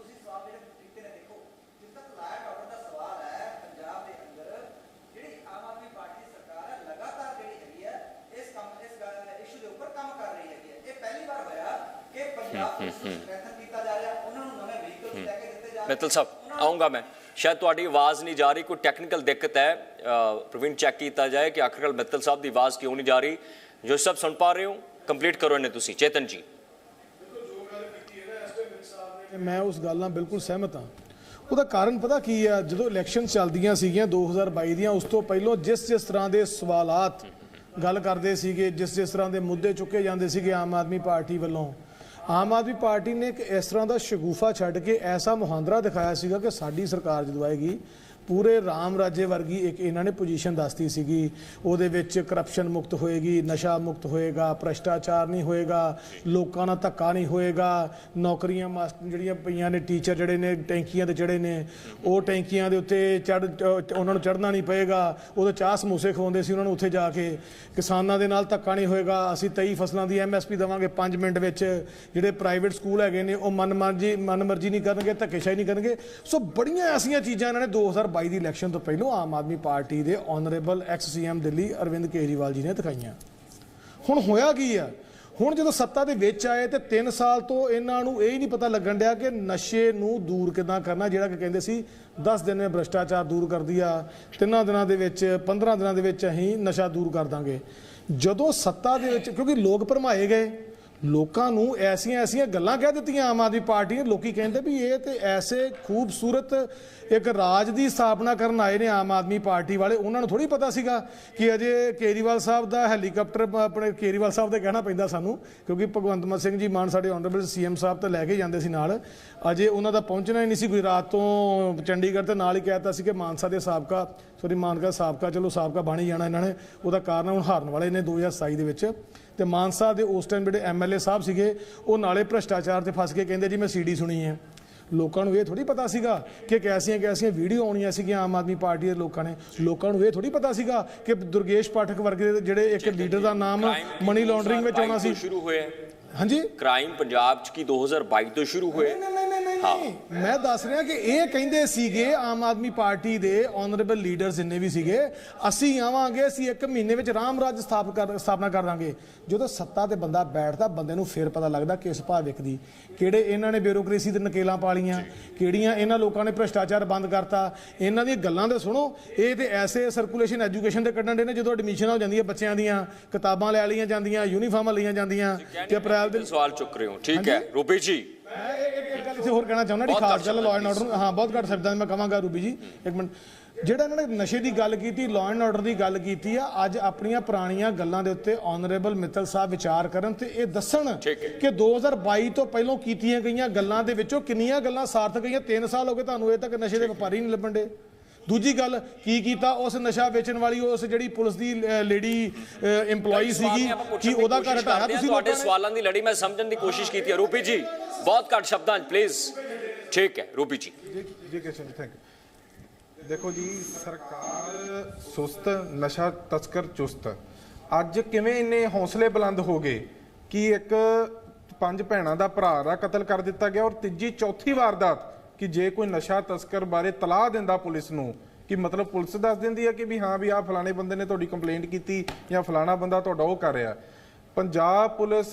A: ਮਿੱਤਲ ਸਾਹਿਬ ਆਉਂਗਾ ਮੈਂ ਸ਼ਾਇਦ ਤੁਹਾਡੀ ਆਵਾਜ਼ ਨਹੀਂ ਜਾ ਰਹੀ ਕੋਈ ਟੈਕਨੀਕਲ ਦਿੱਕਤ ਹੈ ਅ, ਪ੍ਰਵੀਨ ਚੈੱਕ ਕੀਤਾ ਜਾਏ ਕਿ ਆਖਰਕਾਰ ਮਿੱਤਲ ਸਾਹਿਬ ਦੀ ਆਵਾਜ਼ ਕਿਉਂ ਨਹੀਂ ਜਾ ਰਹੀ ਜੋ ਸਭ ਸੁਣ ਪਾ ਰਹੇ ਹੋ ਕੰਪਲੀਟ ਕਰੋ ਇਹਨੇ ਤੁਸੀਂ ਚੇਤਨ ਜੀ
C: ਤੇ ਮੈਂ ਉਸ ਗੱਲ ਨਾਲ ਬਿਲਕੁਲ ਸਹਿਮਤ ਹਾਂ। ਉਹਦਾ ਕਾਰਨ ਪਤਾ ਕੀ ਆ ਜਦੋਂ ਇਲੈਕਸ਼ਨ ਚੱਲਦੀਆਂ ਸੀਗੀਆਂ 2022 ਦੀਆਂ, ਉਸ ਤੋਂ ਪਹਿਲਾਂ ਜਿਸ ਜਿਸ ਤਰ੍ਹਾਂ ਦੇ ਸਵਾਲਾਤ ਗੱਲ ਕਰਦੇ ਸੀਗੇ, ਜਿਸ ਜਿਸ ਤਰ੍ਹਾਂ ਦੇ ਮੁੱਦੇ ਚੁੱਕੇ ਜਾਂਦੇ ਸੀਗੇ ਆਮ ਆਦਮੀ ਪਾਰਟੀ ਵੱਲੋਂ, ਆਮ ਆਦਮੀ ਪਾਰਟੀ ਨੇ ਇੱਕ ਇਸ ਤਰ੍ਹਾਂ ਦਾ ਸ਼ਗੂਫਾ ਛੱਡ ਕੇ ਐਸਾ ਮੁਹਾਂਦਰਾ ਦਿਖਾਇਆ ਸੀਗਾ ਕਿ ਸਾਡੀ ਸਰਕਾਰ ਜਦੋਂ ਆਏਗੀ ਪੂਰੇ ਰਾਮ ਰਾਜੇ ਵਰਗੀ ਇੱਕ ਇਹਨਾਂ ਨੇ ਪੋਜੀਸ਼ਨ ਦੱਸਤੀ ਸੀਗੀ। ਉਹਦੇ ਵਿੱਚ ਕਰਪਸ਼ਨ ਮੁਕਤ ਹੋਏਗੀ, ਨਸ਼ਾ ਮੁਕਤ ਹੋਏਗਾ, ਭ੍ਰਸ਼ਟਾਚਾਰ ਨਹੀਂ ਹੋਏਗਾ, ਲੋਕਾਂ ਨਾਲ ਧੱਕਾ ਨਹੀਂ ਹੋਏਗਾ, ਨੌਕਰੀਆਂ ਮਾਸਟਰ ਜਿਹੜੀਆਂ ਪਈਆਂ ਨੇ ਟੀਚਰ ਜਿਹੜੇ ਨੇ, ਟੈਂਕੀਆਂ ਤੇ ਚੜੇ ਨੇ, ਉਹ ਟੈਂਕੀਆਂ ਦੇ ਉੱਤੇ ਚੜ ਉਹਨਾਂ ਨੂੰ ਚੜਨਾ ਨਹੀਂ ਪਏਗਾ। ਉਹਦੇ ਚਾਹ ਸਮੋਸੇ ਖਵਾਉਂਦੇ ਸੀ ਉਹਨਾਂ ਨੂੰ ਉੱਥੇ ਜਾ ਕੇ। ਕਿਸਾਨਾਂ ਦੇ ਨਾਲ ਧੱਕਾ ਨਹੀਂ ਹੋਏਗਾ। ਅਸੀਂ 23 ਫਸਲਾਂ ਦੀ ਐਮਐਸਪੀ ਦੇਵਾਂਗੇ 5 ਮਿੰਟ ਵਿੱਚ। ਜਿਹੜੇ ਪ੍ਰਾਈਵੇਟ ਸਕੂਲ ਹੈਗੇ ਨੇ, ਉਹ ਮਨਮਰਜ਼ੀ ਮਨਮਰਜ਼ੀ ਨਹੀਂ ਕਰਨਗੇ, ਧੱਕੇਸ਼ਾਹੀ ਨਹੀਂ ਕਰਨਗੇ। ਸੋ ਬੜੀਆਂ ਐਸੀਆਂ ਚੀਜ਼ਾਂ ਇਹਨਾਂ ਨੇ 2022 ਦੀ ਇਲੈਕਸ਼ਨ ਤੋਂ ਪਹਿਲਾਂ ਆਮ ਆਦਮੀ ਪਾਰਟੀ ਦੇ honourable ex CM Delhi Arvind Kejriwal ji ਨੇ ਦਿਖਾਈਆਂ। ਹੁਣ ਹੋਇਆ ਕੀ ਆ? ਹੁਣ ਜਦੋਂ ਸੱਤਾ ਦੇ ਵਿੱਚ ਆਏ ਤੇ 3 ਸਾਲ ਤੋਂ ਇਹਨਾਂ ਨੂੰ ਇਹ ਹੀ ਨਹੀਂ ਪਤਾ ਲੱਗਣ ਡਿਆ ਕਿ ਨਸ਼ੇ ਨੂੰ ਦੂਰ ਕਿਦਾਂ ਕਰਨਾ, ਜਿਹੜਾ ਕਿ ਕਹਿੰਦੇ ਸੀ 10 ਦਿਨ ਵਿੱਚ ਭ੍ਰਸ਼ਟਾਚਾਰ ਦੂਰ ਕਰਦੀ ਆ, ਤਿੰਨਾਂ ਦਿਨਾਂ ਦੇ ਵਿੱਚ 15 ਦਿਨਾਂ ਦੇ ਵਿੱਚ ਅਸੀਂ ਨਸ਼ਾ ਦੂਰ ਕਰ ਦਾਂਗੇ। ਜਦੋਂ ਸੱਤਾ ਦੇ ਵਿੱਚ, ਕਿਉਂਕਿ ਲੋਕ ਭਰਮਾਏ ਗਏ ਲੋਕਾਂ ਨੂੰ ਐਸੀਆਂ ਐਸੀਆਂ ਗੱਲਾਂ ਕਹਿ ਦਿੱਤੀਆਂ ਆਮ ਆਦਮੀ ਪਾਰਟੀ ਨੇ। ਲੋਕੀ ਕਹਿੰਦੇ ਵੀ ਇਹ ਤੇ ਐਸੇ ਖੂਬਸੂਰਤ ਇੱਕ ਰਾਜ ਦੀ ਸਥਾਪਨਾ ਕਰਨ ਆਏ ਨੇ ਆਮ ਆਦਮੀ ਪਾਰਟੀ ਵਾਲੇ। ਉਹਨਾਂ ਨੂੰ ਥੋੜੀ ਪਤਾ ਸੀਗਾ ਕਿ ਅਜੇ ਕੇਜਰੀਵਾਲ ਸਾਹਿਬ ਦਾ ਹੈਲੀਕਾਪਟਰ ਆਪਣੇ ਕੇਜਰੀਵਾਲ ਸਾਹਿਬ ਦੇ ਕਹਿਣਾ ਪੈਂਦਾ ਸਾਨੂੰ, ਕਿਉਂਕਿ ਭਗਵੰਤ ਮਾਨ ਸਿੰਘ ਜੀ ਮਾਨ ਸਾਡੇ ਆਨਰੇਬਲ ਸੀਐਮ ਸਾਹਿਬ ਤਾਂ ਲੈ ਕੇ ਜਾਂਦੇ ਸੀ ਨਾਲ। ਅਜੇ ਉਹਨਾਂ ਦਾ ਪਹੁੰਚਣਾ ਹੀ ਨਹੀਂ ਸੀ ਗੁਜਰਾਤ ਤੋਂ ਚੰਡੀਗੜ੍ਹ ਤੇ ਨਾਲ ਹੀ ਕਹਿਤਾ ਸੀ ਕਿ ਮਾਨਸਾ ਦੇ ਸਾਬਕਾ ਸੋਰੀ ਮਾਨਕਾ ਸਾਬਕਾ, ਚਲੋ ਸਾਬਕਾ ਬਣ ਹੀ ਜਾਣਾ ਇਹਨਾਂ ਨੇ। ਉਹਦਾ ਕਾਰਨ ਹੁਣ ਹਾਰਨ ਵਾਲੇ ਨੇ 2027 ਦੇ ਵਿੱਚ। ਤੇ ਮਾਨਸਾ ਦੇ ਉਸ ਟਾਈਮ ਜਿਹੜੇ ਐਮਐਲਏ ਸਾਹਿਬ ਸੀਗੇ ਉਹ ਨਾਲੇ ਭ੍ਰਸ਼ਟਾਚਾਰ ਤੇ ਫਸ ਕੇ ਕਹਿੰਦੇ ਜੀ ਮੈਂ ਸੀਡੀ ਸੁਣੀ ਹੈ। ਲੋਕਾਂ ਨੂੰ ਇਹ ਥੋੜੀ ਪਤਾ ਸੀਗਾ ਕਿ ਕੈਸੀਆਂ ਕੈਸੀਆਂ ਵੀਡੀਓ ਆਉਣੀਆਂ ਸੀਗੀਆਂ ਆਮ ਆਦਮੀ ਪਾਰਟੀ ਦੇ ਲੋਕਾਂ ਨੇ। ਲੋਕਾਂ ਨੂੰ ਇਹ ਥੋੜੀ ਪਤਾ ਸੀਗਾ ਕਿ ਦੁਰਗੇਸ਼ ਪਾਠਕ ਵਰਗੇ ਜਿਹੜੇ ਇੱਕ ਲੀਡਰ ਦਾ ਨਾਮ ਮਨੀ ਲਾਂਡਰਿੰਗ ਵਿੱਚ ਆਉਣਾ ਸੀ।
A: ਸ਼ੁਰੂ ਹੋਇਆ।
C: ਹਾਂਜੀ?
A: ਕ੍ਰਾਈਮ ਪੰਜਾਬ ਚ ਕੀ 2022 ਤੋਂ ਸ਼ੁਰੂ ਹੋਇਆ
C: ਨਹੀਂ ਨਹੀਂ ਨਹੀਂ ਨਹੀਂ ਨਹੀਂ। ਮੈਂ ਦੱਸ ਰਿਹਾ ਕਿ ਇਹ ਕਹਿੰਦੇ ਸੀਗੇ ਆਮ ਆਦਮੀ ਪਾਰਟੀ ਦੇ ਆਨਰੇਬਲ ਲੀਡਰ ਜਿੰਨੇ ਵੀ ਸੀਗੇ ਅਸੀਂ ਆਵਾਂਗੇ ਅਸੀਂ ਇੱਕ ਮਹੀਨੇ ਵਿੱਚ ਰਾਮ ਰਾਜ ਸਥਾਪਿਤ ਕਰ ਸਥਾਪਨਾ ਕਰ ਦਾਂਗੇ। ਜਦੋਂ ਸੱਤਾ ਤੇ ਬੰਦਾ ਬੈਠਦਾ ਬੰਦੇ ਨੂੰ ਫੇਰ ਪਤਾ ਲੱਗਦਾ ਕਿਸ ਭਾਅ ਵਿਕਦੀ ਕਿਹੜੇ ਇਹਨਾਂ ਨੇ ਬਿਊਰੋਕ੍ਰੇਸੀ ਤੇ ਨਕੇਲਾਂ ਪਾਲੀਆਂ ਕਿਹੜੀਆਂ ਇਹਨਾਂ ਲੋਕਾਂ ਨੇ ਭ੍ਰਸ਼ਟਾਚਾਰ ਬੰਦ ਕਰਤਾ। ਇਹਨਾਂ ਦੀਆਂ ਗੱਲਾਂ ਦੇ ਸੁਣੋ ਇਹ ਤੇ ਐਸੇ ਸਰਕੂਲੇਸ਼ਨ ਐਜੂਕੇਸ਼ਨ ਦੇ ਕੱਢਣ ਦੇ ਨੇ ਜਦੋਂ ਐਡਮਿਸ਼ਨ ਹੋ ਜਾਂਦੀਆਂ ਬੱਚਿਆਂ ਦੀਆਂ ਕਿਤਾਬਾਂ ਲੈ ਲਈਆਂ ਜਾਂਦੀਆਂ ਯੂਨੀਫਾਰਮਾਂ ਲਈਆਂ ਜਾਂਦੀਆਂ ਤੇ ਅਪ੍ਰੈਲ ਦੇ
A: ਸਵਾਲ ਚੁੱਕ ਰਹੇ ਹੋ। ਠੀਕ ਹੈ। ਰੂਪੀ ਜੀ।
C: ਮੈਂ ਇੱਕ ਗੱਲ ਇੱਥੇ ਹੋਰ ਕਹਿਣਾ ਚਾਹੁੰਦਾ ਕਿ ਖਾਸ
A: ਘੱਟ
C: ਗੱਲ ਲਾਅ ਐਂਡ ਆਰਡਰ ਹਾਂ ਬਹੁਤ ਘੱਟ ਸ਼ਬਦਾਂ ਮੈਂ ਕਹਾਂਗਾ ਰੂਬੀ ਜੀ ਇੱਕ ਮਿੰਟ। ਜਿਹੜਾ ਇਹਨਾਂ ਨੇ ਨਸ਼ੇ ਦੀ ਗੱਲ ਕੀਤੀ ਲਾਅ ਐਂਡ ਆਰਡਰ ਦੀ ਗੱਲ ਕੀਤੀ ਆ ਅੱਜ ਆਪਣੀਆਂ ਪੁਰਾਣੀਆਂ ਗੱਲਾਂ ਦੇ ਉੱਤੇ ਆਨਰੇਬਲ ਮਿੱਤਲ ਸਾਹਿਬ ਵਿਚਾਰ ਕਰਨ ਤੇ ਇਹ ਦੱਸਣ। ਕਿ 2022 ਤੋਂ ਪਹਿਲਾਂ ਕੀਤੀਆਂ ਗਈਆਂ ਗੱਲਾਂ ਦੇ ਵਿੱਚੋਂ ਕਿੰਨੀਆਂ ਗੱਲਾਂ ਸਾਰਥਕ ਗਈਆਂ? 3 ਸਾਲ ਹੋ ਗਏ ਤੁਹਾਨੂੰ ਇਹ ਤੱਕ ਨਸ਼ੇ ਦੇ ਵਪਾਰੀ ਨਹੀਂ ਲੱਭਣ ਦੇ। ਦੂਜੀ ਗੱਲ ਕੀ ਕੀਤਾ ਉਸ ਨਸ਼ਾ ਵੇਚਣ ਵਾਲੀ ਉਸ ਜਿਹੜੀ ਪੁਲਿਸ ਦੀ ਲੇਡੀ EMPLOYEE ਸੀਗੀ ਕਿ ਉਹਦਾ ਘਰ ਹਟਾਇਆ ਤੁਸੀਂ
A: ਤੁਹਾਡੇ ਸਵਾਲਾਂ ਦੀ ਲੜੀ ਮੈਂ ਸਮਝਣ ਦੀ ਕੋਸ਼ਿਸ਼ ਕੀਤੀ ਹੈ। ਰੂਪੀ ਜੀ ਬਹੁਤ ਘੱਟ ਸ਼ਬਦਾਂ ਪਲੀਜ਼ ਠੀਕ ਹੈ ਰੂਪੀ ਜੀ।
D: ਜੀ ਜੀ ਕਿਸ਼ਨ ਜੀ ਥੈਂਕ ਯੂ ਦੇਖੋ ਜੀ ਸਰਕਾਰ ਸੁਸਤ ਨਸ਼ਾ ਤਸਕਰ ਚੁਸਤ। ਅੱਜ ਕਿਵੇਂ ਇੰਨੇ ਹੌਸਲੇ ਬੁਲੰਦ ਹੋ ਗਏ ਕਿ ਇੱਕ ਪੰਜ ਭੈਣਾਂ ਦਾ ਭਰਾ ਦਾ ਕਤਲ ਕਰ ਦਿੱਤਾ ਗਿਆ ਔਰ ਤੀਜੀ ਚੌਥੀ ਵਾਰਦਾਤ ਕਿ ਜੇ ਕੋਈ ਨਸ਼ਾ ਤਸਕਰ ਬਾਰੇ ਤਲਾਹ ਦਿੰਦਾ ਪੁਲਿਸ ਨੂੰ, ਕਿ ਮਤਲਬ ਪੁਲਿਸ ਦੱਸ ਦਿੰਦੀ ਹੈ ਕਿ ਵੀ ਹਾਂ ਵੀ ਆਹ ਫਲਾਣੇ ਬੰਦੇ ਨੇ ਤੁਹਾਡੀ ਕੰਪਲੇਂਟ ਕੀਤੀ ਜਾਂ ਫਲਾਣਾ ਬੰਦਾ ਤੁਹਾਡਾ ਉਹ ਕਰ ਰਿਹਾ। ਪੰਜਾਬ ਪੁਲਿਸ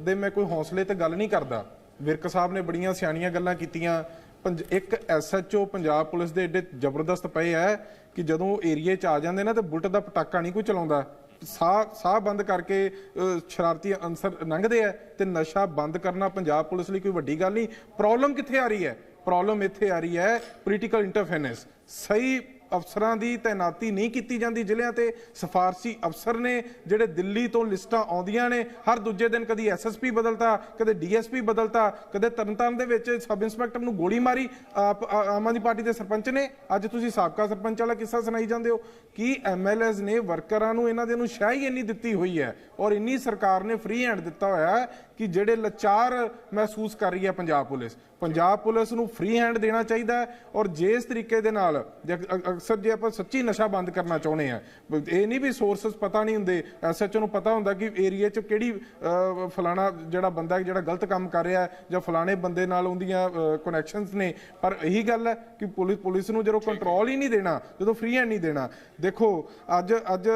D: ਦੇ ਮੈਂ ਕੋਈ ਹੌਸਲੇ ਤੇ ਗੱਲ ਨਹੀਂ ਕਰਦਾ। ਵਿਰਕ ਸਾਹਿਬ ਨੇ ਬੜੀਆਂ ਸਿਆਣੀਆਂ ਗੱਲਾਂ ਕੀਤੀਆਂ। ਪੰਜ- ਇੱਕ ਐਸਐਚਓ ਪੰਜਾਬ ਪੁਲਿਸ ਦੇ ਏਡੇ ਜ਼ਬਰਦਸਤ ਪਏ ਐ ਕਿ ਜਦੋਂ ਏਰੀਏ 'ਚ ਆ ਜਾਂਦੇ ਨਾ ਤੇ ਬੁਲਟ ਦਾ ਪਟਾਕਾ ਨਹੀਂ ਕੋਈ ਚਲਾਉਂਦਾ। ਸਾਹ ਸਾਹ ਬੰਦ ਕਰਕੇ ਸ਼ਰਾਰਤੀ ਅੰਸਰ ਲੰਘਦੇ ਐ ਤੇ ਨਸ਼ਾ ਬੰਦ ਕਰਨਾ ਪੰਜਾਬ ਪੁਲਿਸ ਲਈ ਕੋਈ ਵੱਡੀ ਗੱਲ ਨਹੀਂ। ਪ੍ਰੋਬਲਮ ਕਿੱਥੇ ਆ ਰਹੀ ਹੈ? ਪ੍ਰੋਬਲਮ ਇੱਥੇ ਆ ਰਹੀ ਹੈ ਪੋਲੀਟੀਕਲ ਇੰਟਰਫੇਰੈਂਸ ਸਹੀ ਅਫਸਰਾਂ ਦੀ ਤਾਇਨਾਤੀ ਨਹੀਂ ਕੀਤੀ ਜਾਂਦੀ ਜ਼ਿਲ੍ਹਿਆਂ ਤੇ। ਸਿਫਾਰਸ਼ੀ ਅਫਸਰ ਨੇ ਜਿਹੜੇ ਦਿੱਲੀ ਤੋਂ ਲਿਸਟਾਂ ਆਉਂਦੀਆਂ ਨੇ, ਹਰ ਦੂਜੇ ਦਿਨ ਕਦੀ ਐਸਐਸਪੀ ਬਦਲਤਾ, ਕਦੇ ਡੀਐਸਪੀ ਬਦਲਤਾ, ਕਦੇ ਤਰਨਤਾਰਨ ਦੇ ਵਿੱਚ ਸਬ ਇੰਸਪੈਕਟਰ ਨੂੰ ਗੋਲੀ ਮਾਰੀ। ਆਪ ਆਮ ਆਦਮੀ ਪਾਰਟੀ ਦੇ ਸਰਪੰਚ ਨੇ। ਅੱਜ ਤੁਸੀਂ ਸਾਬਕਾ ਸਰਪੰਚ ਵਾਲਾ ਕਿੱਸਾ ਸੁਣਾਈ ਜਾਂਦੇ ਹੋ ਕੀ ਐਮਐਲਏਜ਼ ਨੇ ਵਰਕਰਾਂ ਨੂੰ ਇਹਨਾਂ ਦੇ ਨੂੰ ਸ਼ਾਹ ਹੀ ਇੰਨੀ ਦਿੱਤੀ ਹੋਈ ਹੈ। ਔਰ ਇੰਨੀ ਸਰਕਾਰ ਨੇ ਫ੍ਰੀ ਹੈਂਡ ਦਿੱਤਾ ਹੋਇਆ ਹੈ ਕਿ ਜਿਹੜੇ ਲਾਚਾਰ ਮਹਿਸੂਸ ਕਰ ਰਹੀ ਹੈ ਪੰਜਾਬ ਪੁਲਿਸ। ਪੰਜਾਬ ਪੁਲਿਸ ਨੂੰ ਫ੍ਰੀ ਹੈਂਡ ਦੇਣਾ ਚਾਹੀਦਾ ਹੈ ਔਰ ਜੇ ਇਸ ਤਰੀਕੇ ਦੇ ਨਾਲ ਅਕਸਰ ਜੇ ਆਪਾਂ ਸੱਚੀ ਨਸ਼ਾ ਬੰਦ ਕਰਨਾ ਚਾਹੁੰਦੇ ਆ ਇਹ ਨਹੀਂ ਵੀ ਸੋਰਸਸ ਪਤਾ ਨਹੀਂ ਹੁੰਦੇ ਐਸਐਚਓ ਨੂੰ ਪਤਾ ਹੁੰਦਾ ਕਿ ਏਰੀਆ 'ਚ ਕਿਹੜੀ ਫਲਾਣਾ ਜਿਹੜਾ ਬੰਦਾ ਹੈ ਜਿਹੜਾ ਗਲਤ ਕੰਮ ਕਰ ਰਿਹਾ ਹੈ ਜਾਂ ਫਲਾਣੇ ਬੰਦੇ ਨਾਲ ਉਹਦੀਆਂ ਕਨੈਕਸ਼ਨਸ ਨੇ। ਪਰ ਇਹੀ ਗੱਲ ਹੈ ਕਿ ਪੁਲਿਸ ਪੁਲਿਸ ਨੂੰ ਜਦੋਂ ਕੰਟਰੋਲ ਹੀ। ਨਹੀਂ ਦੇਣਾ ਜਦੋਂ ਫ੍ਰੀ ਹੈਂਡ ਨਹੀਂ ਦੇਣਾ। ਦੇਖੋ ਅੱਜ ਅੱਜ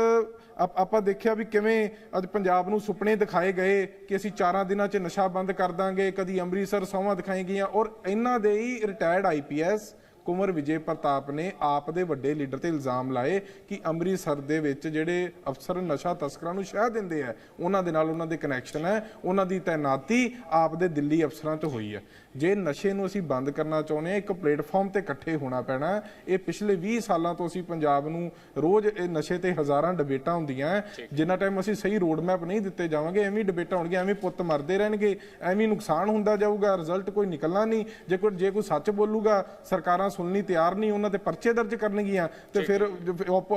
D: ਆਪ- ਆਪਾਂ ਦੇਖਿਆ ਵੀ ਕਿਵੇਂ ਅੱਜ ਪੰਜਾਬ ਨੂੰ ਸੁਪਨੇ ਦਿਖਾਏ ਗਏ ਕਿ ਅਸੀਂ ਚਾਰਾਂ ਦਿਨਾਂ 'ਚ ਨਸ਼ਾ ਬੰਦ ਕਰ ਦਾਂਗੇ, ਕਦੀ ਅੰਮ੍ਰਿਤਸਰ ਸੌਵਾਂ ਦਿਖਾਈ ਗਈਆਂ ਔਰ ਇਹਨਾਂ ਦੇ ਹੀ ਰਿਟਾਇਰਡ ਆਈਪੀਐਸ ਕੁਮਰ ਵਿਜੇ ਪ੍ਰਤਾਪ ਨੇ ਆਪ ਦੇ ਵੱਡੇ ਲੀਡਰ ਤੇ ਇਲਜ਼ਾਮ ਲਾਏ ਕਿ ਅੰਮ੍ਰਿਤਸਰ ਦੇ ਵਿੱਚ ਜਿਹੜੇ ਅਫਸਰ ਨਸ਼ਾ ਤਸਕਰਾਂ ਨੂੰ ਸ਼ਹਿ ਦਿੰਦੇ ਆ, ਉਹਨਾਂ ਦੇ ਨਾਲ ਉਹਨਾਂ ਦੇ ਕਨੈਕਸ਼ਨ ਹੈ, ਉਹਨਾਂ ਦੀ ਤਾਇਨਾਤੀ ਆਪ ਦੇ ਦਿੱਲੀ ਅਫਸਰਾਂ ਤੋਂ ਹੋਈ ਹੈ। ਜੇ ਨਸ਼ੇ ਨੂੰ ਅਸੀਂ ਬੰਦ ਕਰਨਾ ਚਾਹੁੰਦੇ ਹਾਂ ਇੱਕ ਪਲੇਟਫਾਰਮ ਤੇ ਇਕੱਠੇ ਹੋਣਾ ਪੈਣਾ। ਇਹ ਪਿਛਲੇ 20 ਸਾਲਾਂ ਤੋਂ ਅਸੀਂ ਪੰਜਾਬ ਨੂੰ ਰੋਜ਼ ਇਹ ਨਸ਼ੇ ਤੇ ਹਜ਼ਾਰਾਂ ਡਿਬੇਟਾਂ ਹੁੰਦੀਆਂ। ਜਿੰਨਾ ਟਾਈਮ ਅਸੀਂ ਸਹੀ ਰੋਡ ਮੈਪ ਨਹੀਂ ਦਿੱਤੇ ਜਾਵਾਂਗੇ ਐਵੇਂ ਡਿਬੇਟਾਂ ਹੋਣਗੀਆਂ ਐਵੇਂ ਪੁੱਤ ਮਰਦੇ ਰਹਿਣਗੇ ਐਵੇਂ ਨੁਕਸਾਨ ਹੁੰਦਾ ਜਾਊਗਾ ਰਿਜ਼ਲਟ ਕੋਈ ਨਿਕਲਣਾ ਨਹੀਂ। ਜੇ ਕੋਈ ਜੇ ਕੋਈ ਸੱਚ ਬੋਲੂਗਾ ਸਰਕਾਰਾਂ ਸੁਣਨੀ ਤਿਆਰ ਨਹੀਂ ਉਹਨਾਂ ਤੇ ਪਰਚੇ ਦਰਜ ਕਰਨਗੀਆਂ ਤੇ ਫਿਰ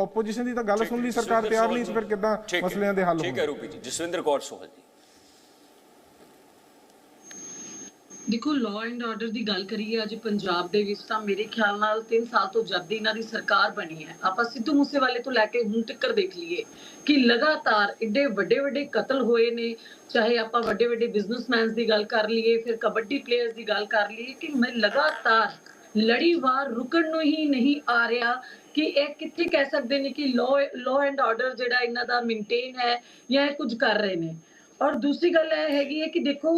D: ਆਪੋਜੀਸ਼ਨ ਦੀ ਤਾਂ ਗੱਲ ਸੁਣ ਲਈ ਸਰਕਾਰ ਤਿਆਰ ਨਹੀਂ ਫਿਰ ਕਿੱਦਾਂ
A: ਠੀਕ।
D: ਮਸਲਿਆਂ ਦੇ ਹੱਲ
A: ਠੀਕ
D: ਹੋਣਗੇ।
A: ਹੈ ਰੂਪੀ ਜੀ। ਜਸਵਿੰਦਰ ਕੌਰ ਸੋਹਲ ਜੀ।
E: ਦੇਖੋ ਲਾਅ ਐਂਡ ਆਰਡਰ ਦੀ ਗੱਲ ਕਰੀਏ ਅੱਜ ਪੰਜਾਬ ਦੇ ਵਿੱਚ ਤਾਂ ਮੇਰੇ ਖਿਆਲ ਨਾਲ 3 ਸਾਲ ਤੋਂ ਜਦ ਦੀ ਇਹਨਾਂ ਦੀ ਸਰਕਾਰ ਬਣੀ ਹੈ, ਆਪਾਂ ਸਿੱਧੂ ਮੂਸੇਵਾਲੇ ਤੋਂ ਲੈ ਕੇ ਹੁਣ ਤੱਕ ਦੇਖ ਲਈਏ ਕਿ ਲਗਾਤਾਰ ਏਡੇ ਵੱਡੇ ਵੱਡੇ ਕਤਲ ਹੋਏ ਨੇ, ਚਾਹੇ ਆਪਾਂ ਵੱਡੇ ਵੱਡੇ ਬਿਜ਼ਨਸਮੈਨਸ ਦੀ ਗੱਲ ਕਰ ਲਈਏ, ਫਿਰ ਕਬੱਡੀ ਪਲੇਅਰਸ ਦੀ ਗੱਲ ਕਰ ਲਈਏ ਕਿ ਮੈਂ ਲਗਾਤਾਰ ਲੜੀਵਾਰ ਰੁਕਣ ਨੂੰ ਹੀ ਨਹੀਂ ਆ ਰਿਹਾ ਕਿ ਇਹ ਕਿੱਥੇ ਕਹਿ ਸਕਦੇ ਨੇ ਕਿ ਲਾਅ ਲਾਅ ਐਂਡ ਆਰਡਰ ਜਿਹੜਾ ਇਹਨਾਂ ਦਾ ਮੇਨਟੇਨ ਹੈ ਜਾਂ ਇਹ ਕੁਝ ਕਰ ਰਹੇ ਨੇ। ਔਰ ਦੂਸਰੀ ਗੱਲ ਇਹ ਹੈਗੀ ਹੈ ਕਿ ਦੇਖੋ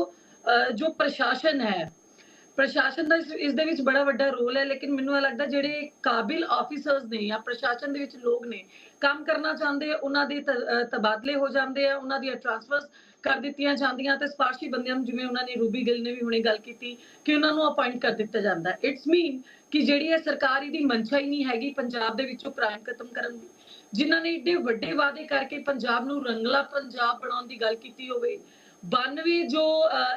E: ਜੋ ਪ੍ਰਸ਼ਾਸਨ ਹੈ। ਪ੍ਰਸ਼ਾਸਨ ਦਾ ਇਸ- ਦੇ ਵਿੱਚ ਬੜਾ ਵੱਡਾ ਰੋਲ ਹੈ, ਲੇਕਿਨ ਮੈਨੂੰ ਇਹ ਲੱਗਦਾ ਜਿਹੜੇ ਕਾਬਿਲ ਆਫੀਸਰਸ ਨੇ ਜਾਂ ਪ੍ਰਸ਼ਾਸਨ ਦੇ ਵਿੱਚ ਲੋਕ ਨੇ, ਕੰਮ ਕਰਨਾ ਚਾਹੁੰਦੇ ਉਹਨਾਂ ਦੇ ਤਬਾਦਲੇ ਹੋ ਜਾਂਦੇ ਆ, ਉਹਨਾਂ ਦੀਆਂ ਟ੍ਰਾਂਸਫਰਸ ਕਰ ਦਿੱਤੀਆਂ ਜਾਂਦੀਆਂ ਤੇ ਸਪਾਰਸ਼ੀ ਬੰਦਿਆਂ ਨੂੰ ਜਿਵੇਂ ਉਹਨਾਂ ਨੇ ਰੂਬੀ ਗਿੱਲ ਨੇ ਵੀ ਹੁਣੇ ਗੱਲ ਕੀਤੀ ਕਿ ਉਹਨਾਂ ਨੂੰ ਅਪਾਇੰਟ ਕਰ ਦਿੱਤਾ ਜਾਂਦਾ। ਇਟਸ ਮੀਨ ਕਿ ਜਿਹੜੀ ਇਹ ਸਰਕਾਰ ਇਹਦੀ ਮਨਸ਼ਾ ਹੀ ਨਹੀਂ ਹੈਗੀ ਪੰਜਾਬ ਦੇ ਵਿੱਚੋਂ ਕ੍ਰਾਈਮ ਖਤਮ ਕਰਨ ਦੀ। ਜਿਨ੍ਹਾਂ ਨੇ ਏਡੇ ਵੱਡੇ ਵਾਅਦੇ ਕਰਕੇ ਪੰਜਾਬ ਨੂੰ ਰੰਗਲਾ ਪੰਜਾਬ ਬਣਾਉਣ ਦੀ ਗੱਲ ਕੀਤੀ ਹੋਵੇ 92 ਜੋ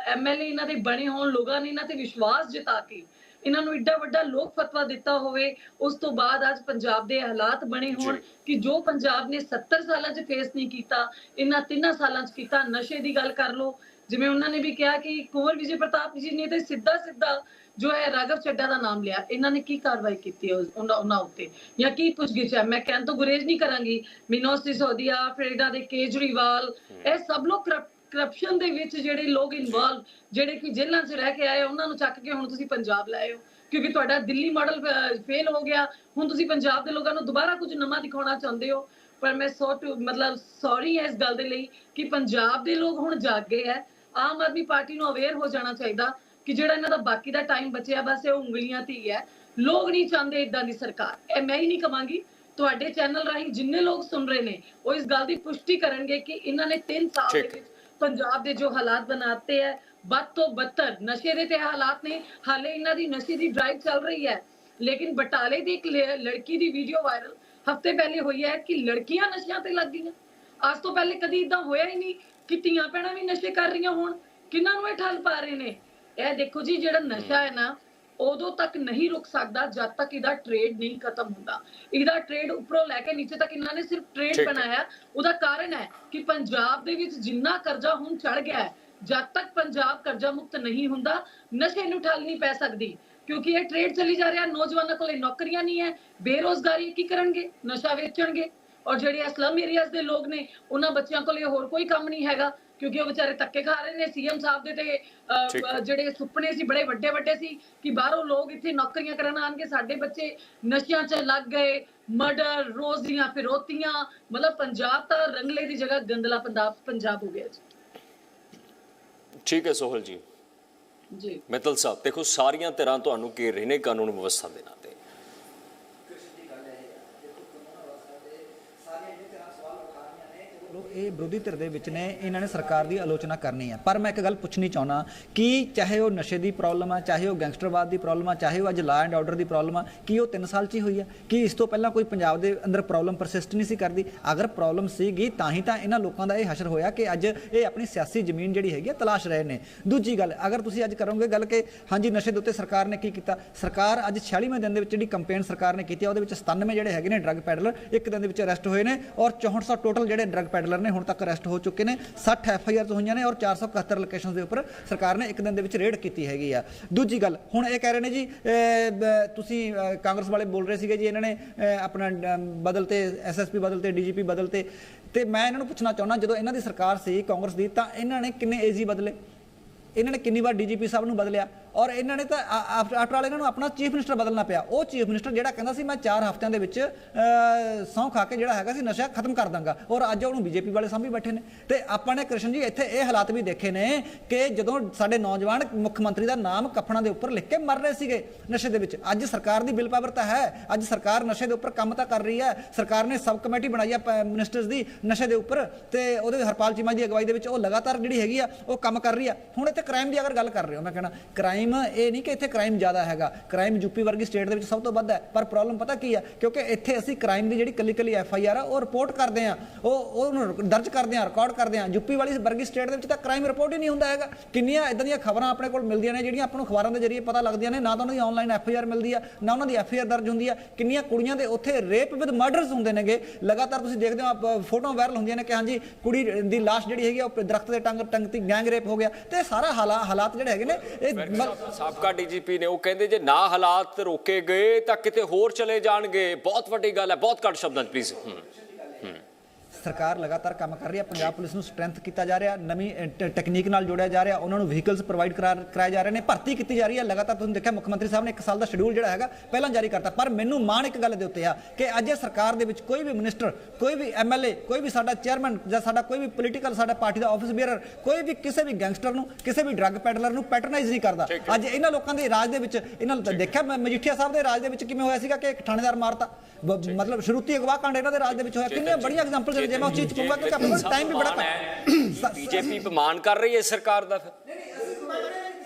E: ਐਮਐਲਏ ਇਹਨਾਂ ਦੇ ਬਣੇ ਹੋਣ ਲੋਕਾਂ ਨੇ ਇਹਨਾਂ ਤੇ ਵਿਸ਼ਵਾਸ ਜਤਾ ਕੇ ਇਹਨਾਂ ਨੂੰ ਏਡਾ ਵੱਡਾ ਲੋਕ ਫਤਵਾ ਦਿੱਤਾ ਹੋਵੇ ਉਸ ਤੋਂ ਬਾਅਦ ਅੱਜ ਪੰਜਾਬ ਦੇ ਹਾਲਾਤ ਬਣੇ ਹੋਣ। ਕਿ ਜੋ ਪੰਜਾਬ ਨੇ 70 ਸਾਲਾਂ 'ਚ ਫੇਸ ਨਹੀਂ ਕੀਤਾ ਇਹਨਾਂ ਤਿੰਨਾਂ ਸਾਲਾਂ 'ਚ ਕੀਤਾ ਨਸ਼ੇ ਦੀ ਗੱਲ ਕਰ ਲਓ। ਜਿਵੇਂ ਉਹਨਾਂ ਨੇ ਵੀ ਕਿਹਾ ਕਿ ਕੁੰਵਰ ਵਿਜੇ ਪ੍ਰਤਾਪ ਜੀ ਨੇ ਤੇ ਸਿੱਧਾ ਸਿੱਧਾ ਜੋ ਹੈ ਰਾਘਵ ਚੱਡਾ ਦਾ ਨਾਮ ਲਿਆ। ਇਹਨਾਂ ਨੇ ਕੀ ਕਾਰਵਾਈ ਕੀਤੀ ਉਹਨਾਂ ਉਹਨਾਂ ਉੱਤੇ? ਜਾਂ ਕੀ ਪੁੱਛਗਿੱਛ ਹੈ? ਮੈਂ ਕਹਿਣ ਤੋਂ ਗੁਰੇਜ਼ ਨਹੀਂ ਕਰਾਂਗੀ। ਮਿਨੋਸ ਸਿਸੋਦੀਆ ਫਿਰ ਇਹਨਾਂ ਦੇ ਕੇਜਰੀਵਾਲ ਇਹ ਸਭ ਲੋਕ ਕਰਪਸ਼ਨ ਦੇ ਵਿੱਚ ਜਿਹੜੇ ਲੋਕ ਇਨਵੋਲਵ ਜਿਹੜੇ ਕਿ ਜੇਲ੍ਹਾਂ 'ਚ ਰਹਿ ਕੇ ਆਏ ਉਹਨਾਂ ਨੂੰ ਚੱਕ ਕੇ ਹੁਣ ਤੁਸੀਂ ਪੰਜਾਬ ਲਾਏ ਹੋ ਕਿਉਂਕਿ ਤੁਹਾਡਾ ਦਿੱਲੀ ਮਾਡਲ ਫੇਲ ਹੋ ਗਿਆ। ਹੁਣ ਤੁਸੀਂ ਪੰਜਾਬ ਦੇ ਲੋਕਾਂ ਨੂੰ ਦੁਬਾਰਾ ਕੁਝ ਨਵਾਂ ਦਿਖਾਉਣਾ ਚਾਹੁੰਦੇ ਹੋ। ਪਰ ਮੈਂ ਸੌ ਟੂ ਮਤਲਬ ਸੌਰੀ ਇਸ ਗੱਲ ਦੇ ਲਈ ਕਿ ਪੰਜਾਬ ਦੇ ਲੋਕ ਹੁਣ ਜਾਗ ਗਏ ਹੈ। ਆਮ ਆਦਮੀ ਪਾਰਟੀ ਨੂੰ ਅਵੇਅਰ ਹੋ ਜਾਣਾ ਚਾਹੀਦਾ ਕਿ ਜਿਹੜਾ ਇਹਨਾਂ ਦਾ ਬਾਕੀ ਦਾ ਟਾਈਮ ਬਚਿਆ ਬਸ ਇਹ ਉਂਗਲੀਆਂ ਤੇ ਹੀ ਹੈ। ਲੋਕ ਨਹੀਂ ਚਾਹੁੰਦੇ ਇਦਾਂ ਦੀ ਸਰਕਾਰ। ਇਹ ਮੈਂ ਹੀ ਨਹੀਂ ਕਵਾਂਗੀ ਤੁਹਾਡੇ ਚੈਨਲ ਰਾਹੀਂ ਜਿੰਨੇ ਲੋਕ ਸੁਣ ਰਹੇ ਨੇ ਉਹ ਇਸ ਗੱਲ ਦੀ ਪੁਸ਼ਟੀ ਕਰਨਗੇ ਕਿ ਇਹਨਾਂ ਨੇ 3 ਸਾਲ ਦੇ। ਵਿੱਚ ਪੰਜਾਬ ਦੇ ਜੋ ਹਾਲਾਤ ਬਣਾਤੇ ਹੈ, ਵੱਧ ਤੋਂ ਬੱਤਰ ਨਸ਼ੇ ਦੇ ਤੇ ਹਾਲਾਤ ਨੇ, ਹਾਲੇ ਇਹਨਾਂ ਦੀ ਨਸ਼ੇ ਦੀ ਡਰਾਈਵ ਚੱਲ ਰਹੀ ਹੈ। ਲੇਕਿਨ ਬਟਾਲੇ ਦੀ ਇੱਕ ਲੜਕੀ ਦੀ ਵੀਡੀਓ ਵਾਇਰਲ ਹਫ਼ਤੇ ਪਹਿਲੇ ਹੋਈ ਹੈ ਕਿ ਲੜਕੀਆਂ ਨਸ਼ਿਆਂ ਤੇ ਲੱਗ ਗਈਆਂ। ਅੱਜ ਤੋਂ ਪਹਿਲੇ ਕਦੀ ਇਦਾਂ ਹੋਇਆ ਹੀ ਨਹੀਂ ਕਿ ਧੀਆਂ ਭੈਣਾਂ ਵੀ ਨਸ਼ੇ ਕਰ ਰਹੀਆਂ ਹੋਣ। ਕਿਹਨਾਂ ਨੂੰ ਇਹ ਠੱਲ ਪਾ ਰਹੇ ਨੇ? ਇਹ ਦੇਖੋ ਜੀ, ਜਿਹੜਾ ਨਸ਼ਾ ਹੈ ਨਾ ਉਦੋਂ ਤੱਕ ਨਹੀਂ ਰੁਕ ਸਕਦਾ ਜਦ ਤੱਕ ਇਹਦਾ ਟ੍ਰੇਡ ਨਹੀਂ ਖਤਮ ਹੁੰਦਾ। ਇਹਦਾ ਟ੍ਰੇਡ ਉੱਪਰੋਂ ਲੈ ਕੇ ਨੀਚੇ ਤੱਕ ਇਹਨਾਂ ਨੇ ਸਿਰਫ ਟ੍ਰੇਡ। ਬਣਾਇਆ। ਉਹਦਾ ਕਾਰਨ ਹੈ ਕਿ ਪੰਜਾਬ ਦੇ ਵਿੱਚ ਜਿੰਨਾ ਕਰਜ਼ਾ ਹੁਣ ਚੜ ਗਿਆ ਹੈ ਜਦ ਤੱਕ ਪੰਜਾਬ ਕਰਜ਼ਾ ਮੁਕਤ ਨਹੀਂ ਹੁੰਦਾ ਨਸ਼ੇ ਨੂੰ ਠੱਲ ਨਹੀਂ ਪੈ ਸਕਦੀ। ਕਿਉਂਕਿ ਇਹ ਟ੍ਰੇਡ ਚਲੀ ਜਾ ਰਿਹਾ ਨੌਜਵਾਨਾਂ ਕੋਲੇ ਨੌਕਰੀਆਂ ਨਹੀਂ ਹੈ ਬੇਰੋਜ਼ਗਾਰੀ ਕੀ ਕਰਨਗੇ? ਨਸ਼ਾ ਵੇਚਣਗੇ। ਔਰ ਜਿਹੜੇ ਸਲਮ ਏਰੀਆਜ਼ ਦੇ ਲੋਕ ਨੇ ਉਹਨਾਂ ਬੱਚਿਆਂ ਕੋਲੇ ਹੋਰ ਕੋਈ ਕੰਮ ਨਹੀਂ ਹੈਗਾ। ਕਿਉਂਕਿ ਉਹ ਵਿਚਾਰੇ ਧੱਕੇ ਖਾ ਰਹੇ ਨੇ ਸੀਐਮ ਸਾਹਿਬ ਦੇ ਤੇ ਜਿਹੜੇ ਸੁਪਨੇ ਸੀ ਬੜੇ ਵੱਡੇ ਵੱਡੇ ਸੀ ਕਿ ਬਾਹਰੋਂ ਲੋਕ ਇੱਥੇ ਨੌਕਰੀਆਂ ਕਰਨ ਆਣਗੇ ਸਾਡੇ ਬੱਚੇ ਨਸ਼ਿਆਂ 'ਚ ਲੱਗ ਗਏ ਮਰਡਰ ਰੋਜ਼ ਦੀਆਂ ਫਿਰੋਤੀਆਂ ਮਤਲਬ ਪੰਜਾਬ ਤਾਂ ਰੰਗਲੇ ਦੀ ਜਗ੍ਹਾ ਗੰਦਲਾ ਪੰਜਾਬ ਪੰਜਾਬ ਹੋ ਗਿਆ ਜੀ।
A: ਠੀਕ ਹੈ ਸੋਹਲ ਜੀ।
E: ਜੀ।
A: ਮਿੱਤਲ ਸਾਹਿਬ ਦੇਖੋ ਸਾਰੀਆਂ ਤਰ੍ਹਾਂ ਤੁਹਾਨੂੰ ਘੇਰ ਰਹੇ ਨੇ ਕਾਨੂੰਨ ਵਿਵਸਥਾ ਦੇ ਨਾਂ ਤੇ
F: ਚਲੋ ਇਹ ਵਿਰੋਧੀ ਧਿਰ ਦੇ ਵਿੱਚ ਨੇ, ਇਹਨਾਂ ਨੇ ਸਰਕਾਰ ਦੀ ਆਲੋਚਨਾ ਕਰਨੀ ਹੈ ਪਰ ਮੈਂ ਇੱਕ ਗੱਲ ਪੁੱਛਣੀ ਚਾਹੁੰਦਾ, ਕਿ ਚਾਹੇ ਉਹ ਨਸ਼ੇ ਦੀ ਪ੍ਰੋਬਲਮ ਆ, ਚਾਹੇ ਉਹ ਗੈਂਗਸਟਰਵਾਦ ਦੀ ਪ੍ਰੋਬਲਮ ਆ, ਚਾਹੇ ਉਹ ਅੱਜ law and order the problem ਆ, ਕੀ ਉਹ 3 ਸਾਲ 'ਚ ਹੀ ਹੋਈ ਆ? ਕੀ ਇਸ ਤੋਂ ਪਹਿਲਾਂ ਕੋਈ ਪੰਜਾਬ ਦੇ ਅੰਦਰ ਪ੍ਰੋਬਲਮ ਪਰਸਿਸਟ ਨਹੀਂ ਸੀ ਕਰਦੀ? ਅਗਰ ਪ੍ਰੋਬਲਮ ਸੀਗੀ, ਤਾਂ ਹੀ ਤਾਂ ਇਹਨਾਂ ਲੋਕਾਂ ਦਾ ਇਹ ਹਸ਼ਰ ਹੋਇਆ ਕਿ ਅੱਜ ਇਹ ਆਪਣੀ ਸਿਆਸੀ ਜ਼ਮੀਨ ਜਿਹੜੀ ਹੈਗੀ ਆ, ਤਲਾਸ਼ ਰਹੇ ਨੇ। ਦੂਜੀ ਗੱਲ, ਅਗਰ ਤੁਸੀਂ ਅੱਜ ਕਰੋਗੇ ਗੱਲ ਕਿ ਹਾਂਜੀ, ਨਸ਼ੇ ਦੇ ਉੱਤੇ ਸਰਕਾਰ ਨੇ ਕੀ ਕੀਤਾ? ਸਰਕਾਰ ਅੱਜ 46ਵੇਂ ਦਿਨ ਦੇ ਵਿੱਚ ਜਿਹੜੀ ਕੰਪੇਨ ਸਰਕਾਰ ਨੇ ਕੀਤੀ ਆ, ਉਹਦੇ ਵਿੱਚ 97 ਜਿਹੜੇ ਹੈਗੇ ਨੇ ਡਰੱਗ ਪੈਡਲਰ ਇੱਕ ਦਿਨ ਦੇ ਵਿੱਚ ਅਰੈਸਟ ਹੋਏ ਨੇ ਔਰ 6400 ਟੋਟਲ ਜਿਹੜੇ ਡਰੱਗ ਪੈਡਲਰ ਨੇ, ਹੁਣ ਤੱਕ ਅਰੈਸਟ ਹੋ ਚੁੱਕੇ ਨੇ 60 ਐਫ ਆਈ ਆਰਸ ਹੋਈਆਂ ਨੇ ਔਰ 471 ਲੋਕੇਸ਼ਨਸ ਦੇ ਉੱਪਰ ਸਰਕਾਰ ਨੇ ਇੱਕ ਦਿਨ ਦੇ ਵਿੱਚ ਰੇਡ ਕੀਤੀ ਹੈਗੀ ਆ। ਦੂਜੀ ਗੱਲ, ਹੁਣ ਇਹ ਕਹਿ ਰਹੇ ਨੇ ਜੀ ਤੁਸੀਂ ਕਾਂਗਰਸ ਵਾਲੇ ਬੋਲ ਰਹੇ ਸੀਗੇ ਜੀ, ਇਹਨਾਂ ਨੇ ਆਪਣਾ ਬਦਲ ਤੇ ਐਸਐਸਪੀ ਬਦਲ ਤੇ ਡੀਜੀਪੀ ਬਦਲ ਤੇ। ਤੇ ਮੈਂ ਇਹਨਾਂ ਨੂੰ ਪੁੱਛਣਾ ਚਾਹੁੰਦਾ, ਜਦੋਂ ਇਹਨਾਂ ਦੀ ਸਰਕਾਰ ਸੀ ਕਾਂਗਰਸ ਦੀ, ਤਾਂ ਇਹਨਾਂ ਨੇ ਕਿੰਨੇ ਏਜੀ ਬਦਲੇ? ਇਹਨਾਂ ਨੇ ਕਿੰਨੀ ਵਾਰ ਡੀਜੀਪੀ ਸਾਹਿਬ ਨੂੰ ਬਦਲਿਆ ਔਰ ਇਹਨਾਂ ਨੇ ਤਾਂ ਆਫਟਰ ਆਲ ਇਹਨਾਂ ਨੂੰ ਆਪਣਾ ਚੀਫ ਮਿਨਿਸਟਰ ਬਦਲਣਾ ਪਿਆ। ਉਹ ਚੀਫ ਮਿਨਿਸਟਰ ਜਿਹੜਾ ਕਹਿੰਦਾ ਸੀ, ਮੈਂ 4 ਹਫ਼ਤਿਆਂ ਦੇ ਵਿੱਚ ਸੌਂ ਖਾ ਕੇ ਜਿਹੜਾ ਹੈਗਾ ਸੀ, ਨਸ਼ਾ ਖਤਮ ਕਰ ਦਾਂਗਾ। ਔਰ ਅੱਜ ਉਹਨੂੰ ਬੀਜੇਪੀ ਵਾਲੇ ਸਾਂਭੀ ਬੈਠੇ ਨੇ। ਤੇ ਆਪਾਂ ਨੇ ਕ੍ਰਿਸ਼ਨ ਜੀ, ਇੱਥੇ ਇਹ ਹਾਲਾਤ ਵੀ ਦੇਖੇ ਨੇ ਕਿ ਜਦੋਂ ਸਾਡੇ ਨੌਜਵਾਨ ਮੁੱਖ ਮੰਤਰੀ ਦਾ ਨਾਮ ਕਫਨਾਂ ਦੇ ਉੱਪਰ ਲਿਖ ਕੇ ਮਰ ਰਹੇ ਸੀਗੇ ਨਸ਼ੇ ਦੇ ਵਿੱਚ, ਅੱਜ ਸਰਕਾਰ ਦੀ ਬਿਲ ਪਾਵਰ ਤਾਂ ਹੈ। ਅੱਜ ਸਰਕਾਰ ਨਸ਼ੇ ਦੇ ਉੱਪਰ ਕੰਮ ਤਾਂ ਕਰ ਰਹੀ ਹੈ। ਸਰਕਾਰ ਨੇ ਸਬ ਕਮੇਟੀ ਬਣਾਈ ਹੈ ਮਿਨਿਸਟਰਸ ਦੀ ਨਸ਼ੇ ਦੇ ਉੱਪਰ ਤੇ ਉਹਦੇ ਹਰਪਾਲ ਚੀਮਾ ਦੀ ਅਗਵਾਈ ਦੇ ਵਿੱਚ ਉਹ ਲਗਾਤਾਰ ਜਿਹੜੀ ਹੈਗੀ ਆ, ਉਹ ਕੰਮ ਕਰ ਰਹੀ ਆ ਹੁਣ ਇੱਥੇ ਇੱਥੇ ਕ੍ਰਾਈਮ ਦੀ ਅਗਰ ਗੱਲ ਕਰ ਰਹੇ ਹੋ, ਮੈਂ ਕਹਿਣਾ ਕ੍ਰਾਈਮ ਇਹ ਨਹੀਂ ਕਿ ਇੱਥੇ ਕ੍ਰਾਈਮ ਜ਼ਿਆਦਾ ਹੈਗਾ। ਕ੍ਰਾਈਮ ਯੂਪੀ ਵਰਗੀ ਸਟੇਟ ਦੇ ਵਿੱਚ ਸਭ ਤੋਂ ਵੱਧ ਹੈ। ਪਰ ਪ੍ਰੋਬਲਮ ਪਤਾ ਕੀ ਹੈ? ਕਿਉਂਕਿ ਇੱਥੇ ਅਸੀਂ ਕ੍ਰਾਈਮ ਦੀ ਜਿਹੜੀ ਕੱਲੀ ਕੱਲੀ ਐਫ ਆਈ ਆਰ ਆ, ਉਹ ਰਿਪੋਰਟ ਕਰਦੇ ਆ ਉਹ ਉਹਨੂੰ ਦਰਜ ਕਰਦੇ ਆ ਰਿਕਾਰਡ ਕਰਦੇ ਆ ਯੂਪੀ ਵਾਲੀ ਵਰਗੀ ਸਟੇਟ ਦੇ ਵਿੱਚ ਤਾਂ ਕ੍ਰਾਈਮ ਰਿਪੋਰਟ ਹੀ ਨਹੀਂ ਹੁੰਦਾ ਹੈਗਾ। ਕਿੰਨੀਆਂ ਇਦਾਂ ਦੀਆਂ ਖਬਰਾਂ ਆਪਣੇ ਕੋਲ ਮਿਲਦੀਆਂ ਨੇ, ਜਿਹੜੀਆਂ ਆਪਾਂ ਨੂੰ ਅਖਬਾਰਾਂ ਦੇ ਜ਼ਰੀਏ ਪਤਾ ਲੱਗਦੀਆਂ ਨੇ। ਨਾ ਤਾਂ ਉਹਨਾਂ ਦੀ ਆਨਲਾਈਨ ਐਫ ਆਈ ਆਰ ਮਿਲਦੀ ਆ, ਨਾ ਉਹਨਾਂ ਦੀ ਐਫ ਆਈ ਆਰ ਦਰਜ ਹੁੰਦੀ ਆ। ਕਿੰਨੀਆਂ ਕੁੜੀਆਂ ਦੇ ਉੱਥੇ ਰੇਪ ਵਿਦ ਮਰਡਰਸ ਹੁੰਦੇ ਨੇਗੇ। ਲਗਾਤਾਰ ਤੁਸੀਂ ਦੇਖਦੇ ਹੋ ਆਪ ਫੋਟੋਆਂ ਵਾਇਰਲ ਹੁੰਦੀਆਂ ਨੇ ਕਿ ਹਾਂਜੀ, ਕੁੜੀ ਦੀ ਲਾਸ਼ ਜਿਹੜੀ ਹੈਗੀ ਉਹ ਦਰਖਤ ਦੇ ਟੰਗ ਟੰਗਤੀ ਗੈਂਗ ਰੇਪ ਹੋ ਗਿਆ। ਤੇ ਸਾਰਾ ਹਾਲਾ- ਹਾਲਾਤ ਜਿਹੜੇ ਹੈਗੇ ਨੇ ਇਹ
A: ਸਾਬਕਾ ਡੀਜੀਪੀ ਨੇ ਉਹ ਕਹਿੰਦੇ ਜੇ ਨਾ ਹਾਲਾਤ ਰੋਕੇ ਗਏ ਤਾਂ ਕਿਤੇ ਹੋਰ ਚਲੇ ਜਾਣਗੇ। ਬਹੁਤ ਵੱਡੀ ਗੱਲ ਹੈ ਬਹੁਤ ਘੱਟ ਸ਼ਬਦਾਂ 'ਚ ਪਲੀਜ਼
F: ਸਰਕਾਰ ਲਗਾਤਾਰ ਕੰਮ ਕਰ ਰਹੀ ਹੈ। ਪੰਜਾਬ ਪੁਲਿਸ ਨੂੰ ਸਟਰੈਂਥ ਕੀਤਾ ਜਾ ਰਿਹਾ ਨਵੀਂ ਟੈਕਨੀਕ ਨਾਲ ਜੋੜਿਆ ਜਾ ਰਿਹਾ ਉਹਨਾਂ ਨੂੰ ਵਹੀਕਲਸ ਪ੍ਰੋਵਾਈਡ ਕਰਾਏ ਜਾ ਰਹੇ ਨੇ ਭਰਤੀ ਕੀਤੀ ਜਾ ਰਹੀ ਹੈ। ਲਗਾਤਾਰ ਤੁਸੀਂ ਦੇਖਿਆ ਮੁੱਖ ਮੰਤਰੀ ਸਾਹਿਬ ਨੇ 1 ਸਾਲ ਦਾ ਸ਼ਡਿਊਲ ਜਿਹੜਾ ਹੈਗਾ ਪਹਿਲਾਂ ਜਾਰੀ ਕਰਤਾ। ਪਰ ਮੈਨੂੰ ਮਾਣ ਇੱਕ ਗੱਲ ਦੇ ਉੱਤੇ ਆ ਕਿ ਅੱਜ ਇਹ ਸਰਕਾਰ ਦੇ ਵਿੱਚ ਕੋਈ ਵੀ ਮਿਨਿਸਟਰ ਕੋਈ ਵੀ ਐਮਐਲਏ ਕੋਈ ਵੀ ਸਾਡਾ ਚੇਅਰਮੈਨ ਜਾਂ ਸਾਡਾ ਕੋਈ ਵੀ ਪੋਲੀਟੀਕਲ ਸਾਡਾ ਪਾਰਟੀ ਦਾ ਆਫਿਸ ਬੀਅਰਰ ਕੋਈ ਵੀ ਕਿਸੇ ਵੀ ਗੈਂਗਸਟਰ ਨੂੰ ਕਿਸੇ ਵੀ ਡਰੱਗ ਪੈਡਲਰ ਨੂੰ ਪੈਟਰਨਾਈਜ਼ ਨਹੀਂ ਕਰਦਾ। ਅੱਜ ਇਹਨਾਂ ਲੋਕਾਂ ਦੇ ਰਾਜ ਦੇ ਵਿੱਚ ਇਹਨਾਂ ਨੂੰ ਦੇਖਿਆ ਮੈਂ ਮਜੀਠੀਆ ਸਾਹਿਬ ਦੇ ਰਾਜ ਦੇ ਵਿੱਚ ਕਿਵੇਂ ਹੋਇਆ ਸੀਗਾ ਕਿ ਇੱਕ ਥਾਣੇਦਾਰ ਮਾਰਤਾ? ਮਤਲਬ ਸ਼ਰੂਤੀ ਅਗਵਾ ਕਾਂਡ ਇਹਨਾਂ ਦੇ ਰਾਜ ਦੇ ਵਿੱਚ ਹੋਇਆ। ਕਿੰਨੀਆਂ ਬੜੀਆਂ ਐਗਜ਼ਾਮਪਲਸ ਨੇ ਜੇ ਮੈਂ ਚ ਕਹੂੰਗਾ ਕਿ ਆਪਣੇ ਕੋਲ ਟਾਈਮ ਵੀ ਬੜਾ ਘੱਟ
A: ਬੀਜੇਪੀ ਬਮਾਨ ਕਰ ਰਹੀ ਹੈ ਸਰਕਾਰ ਦਾ ਫਿਰ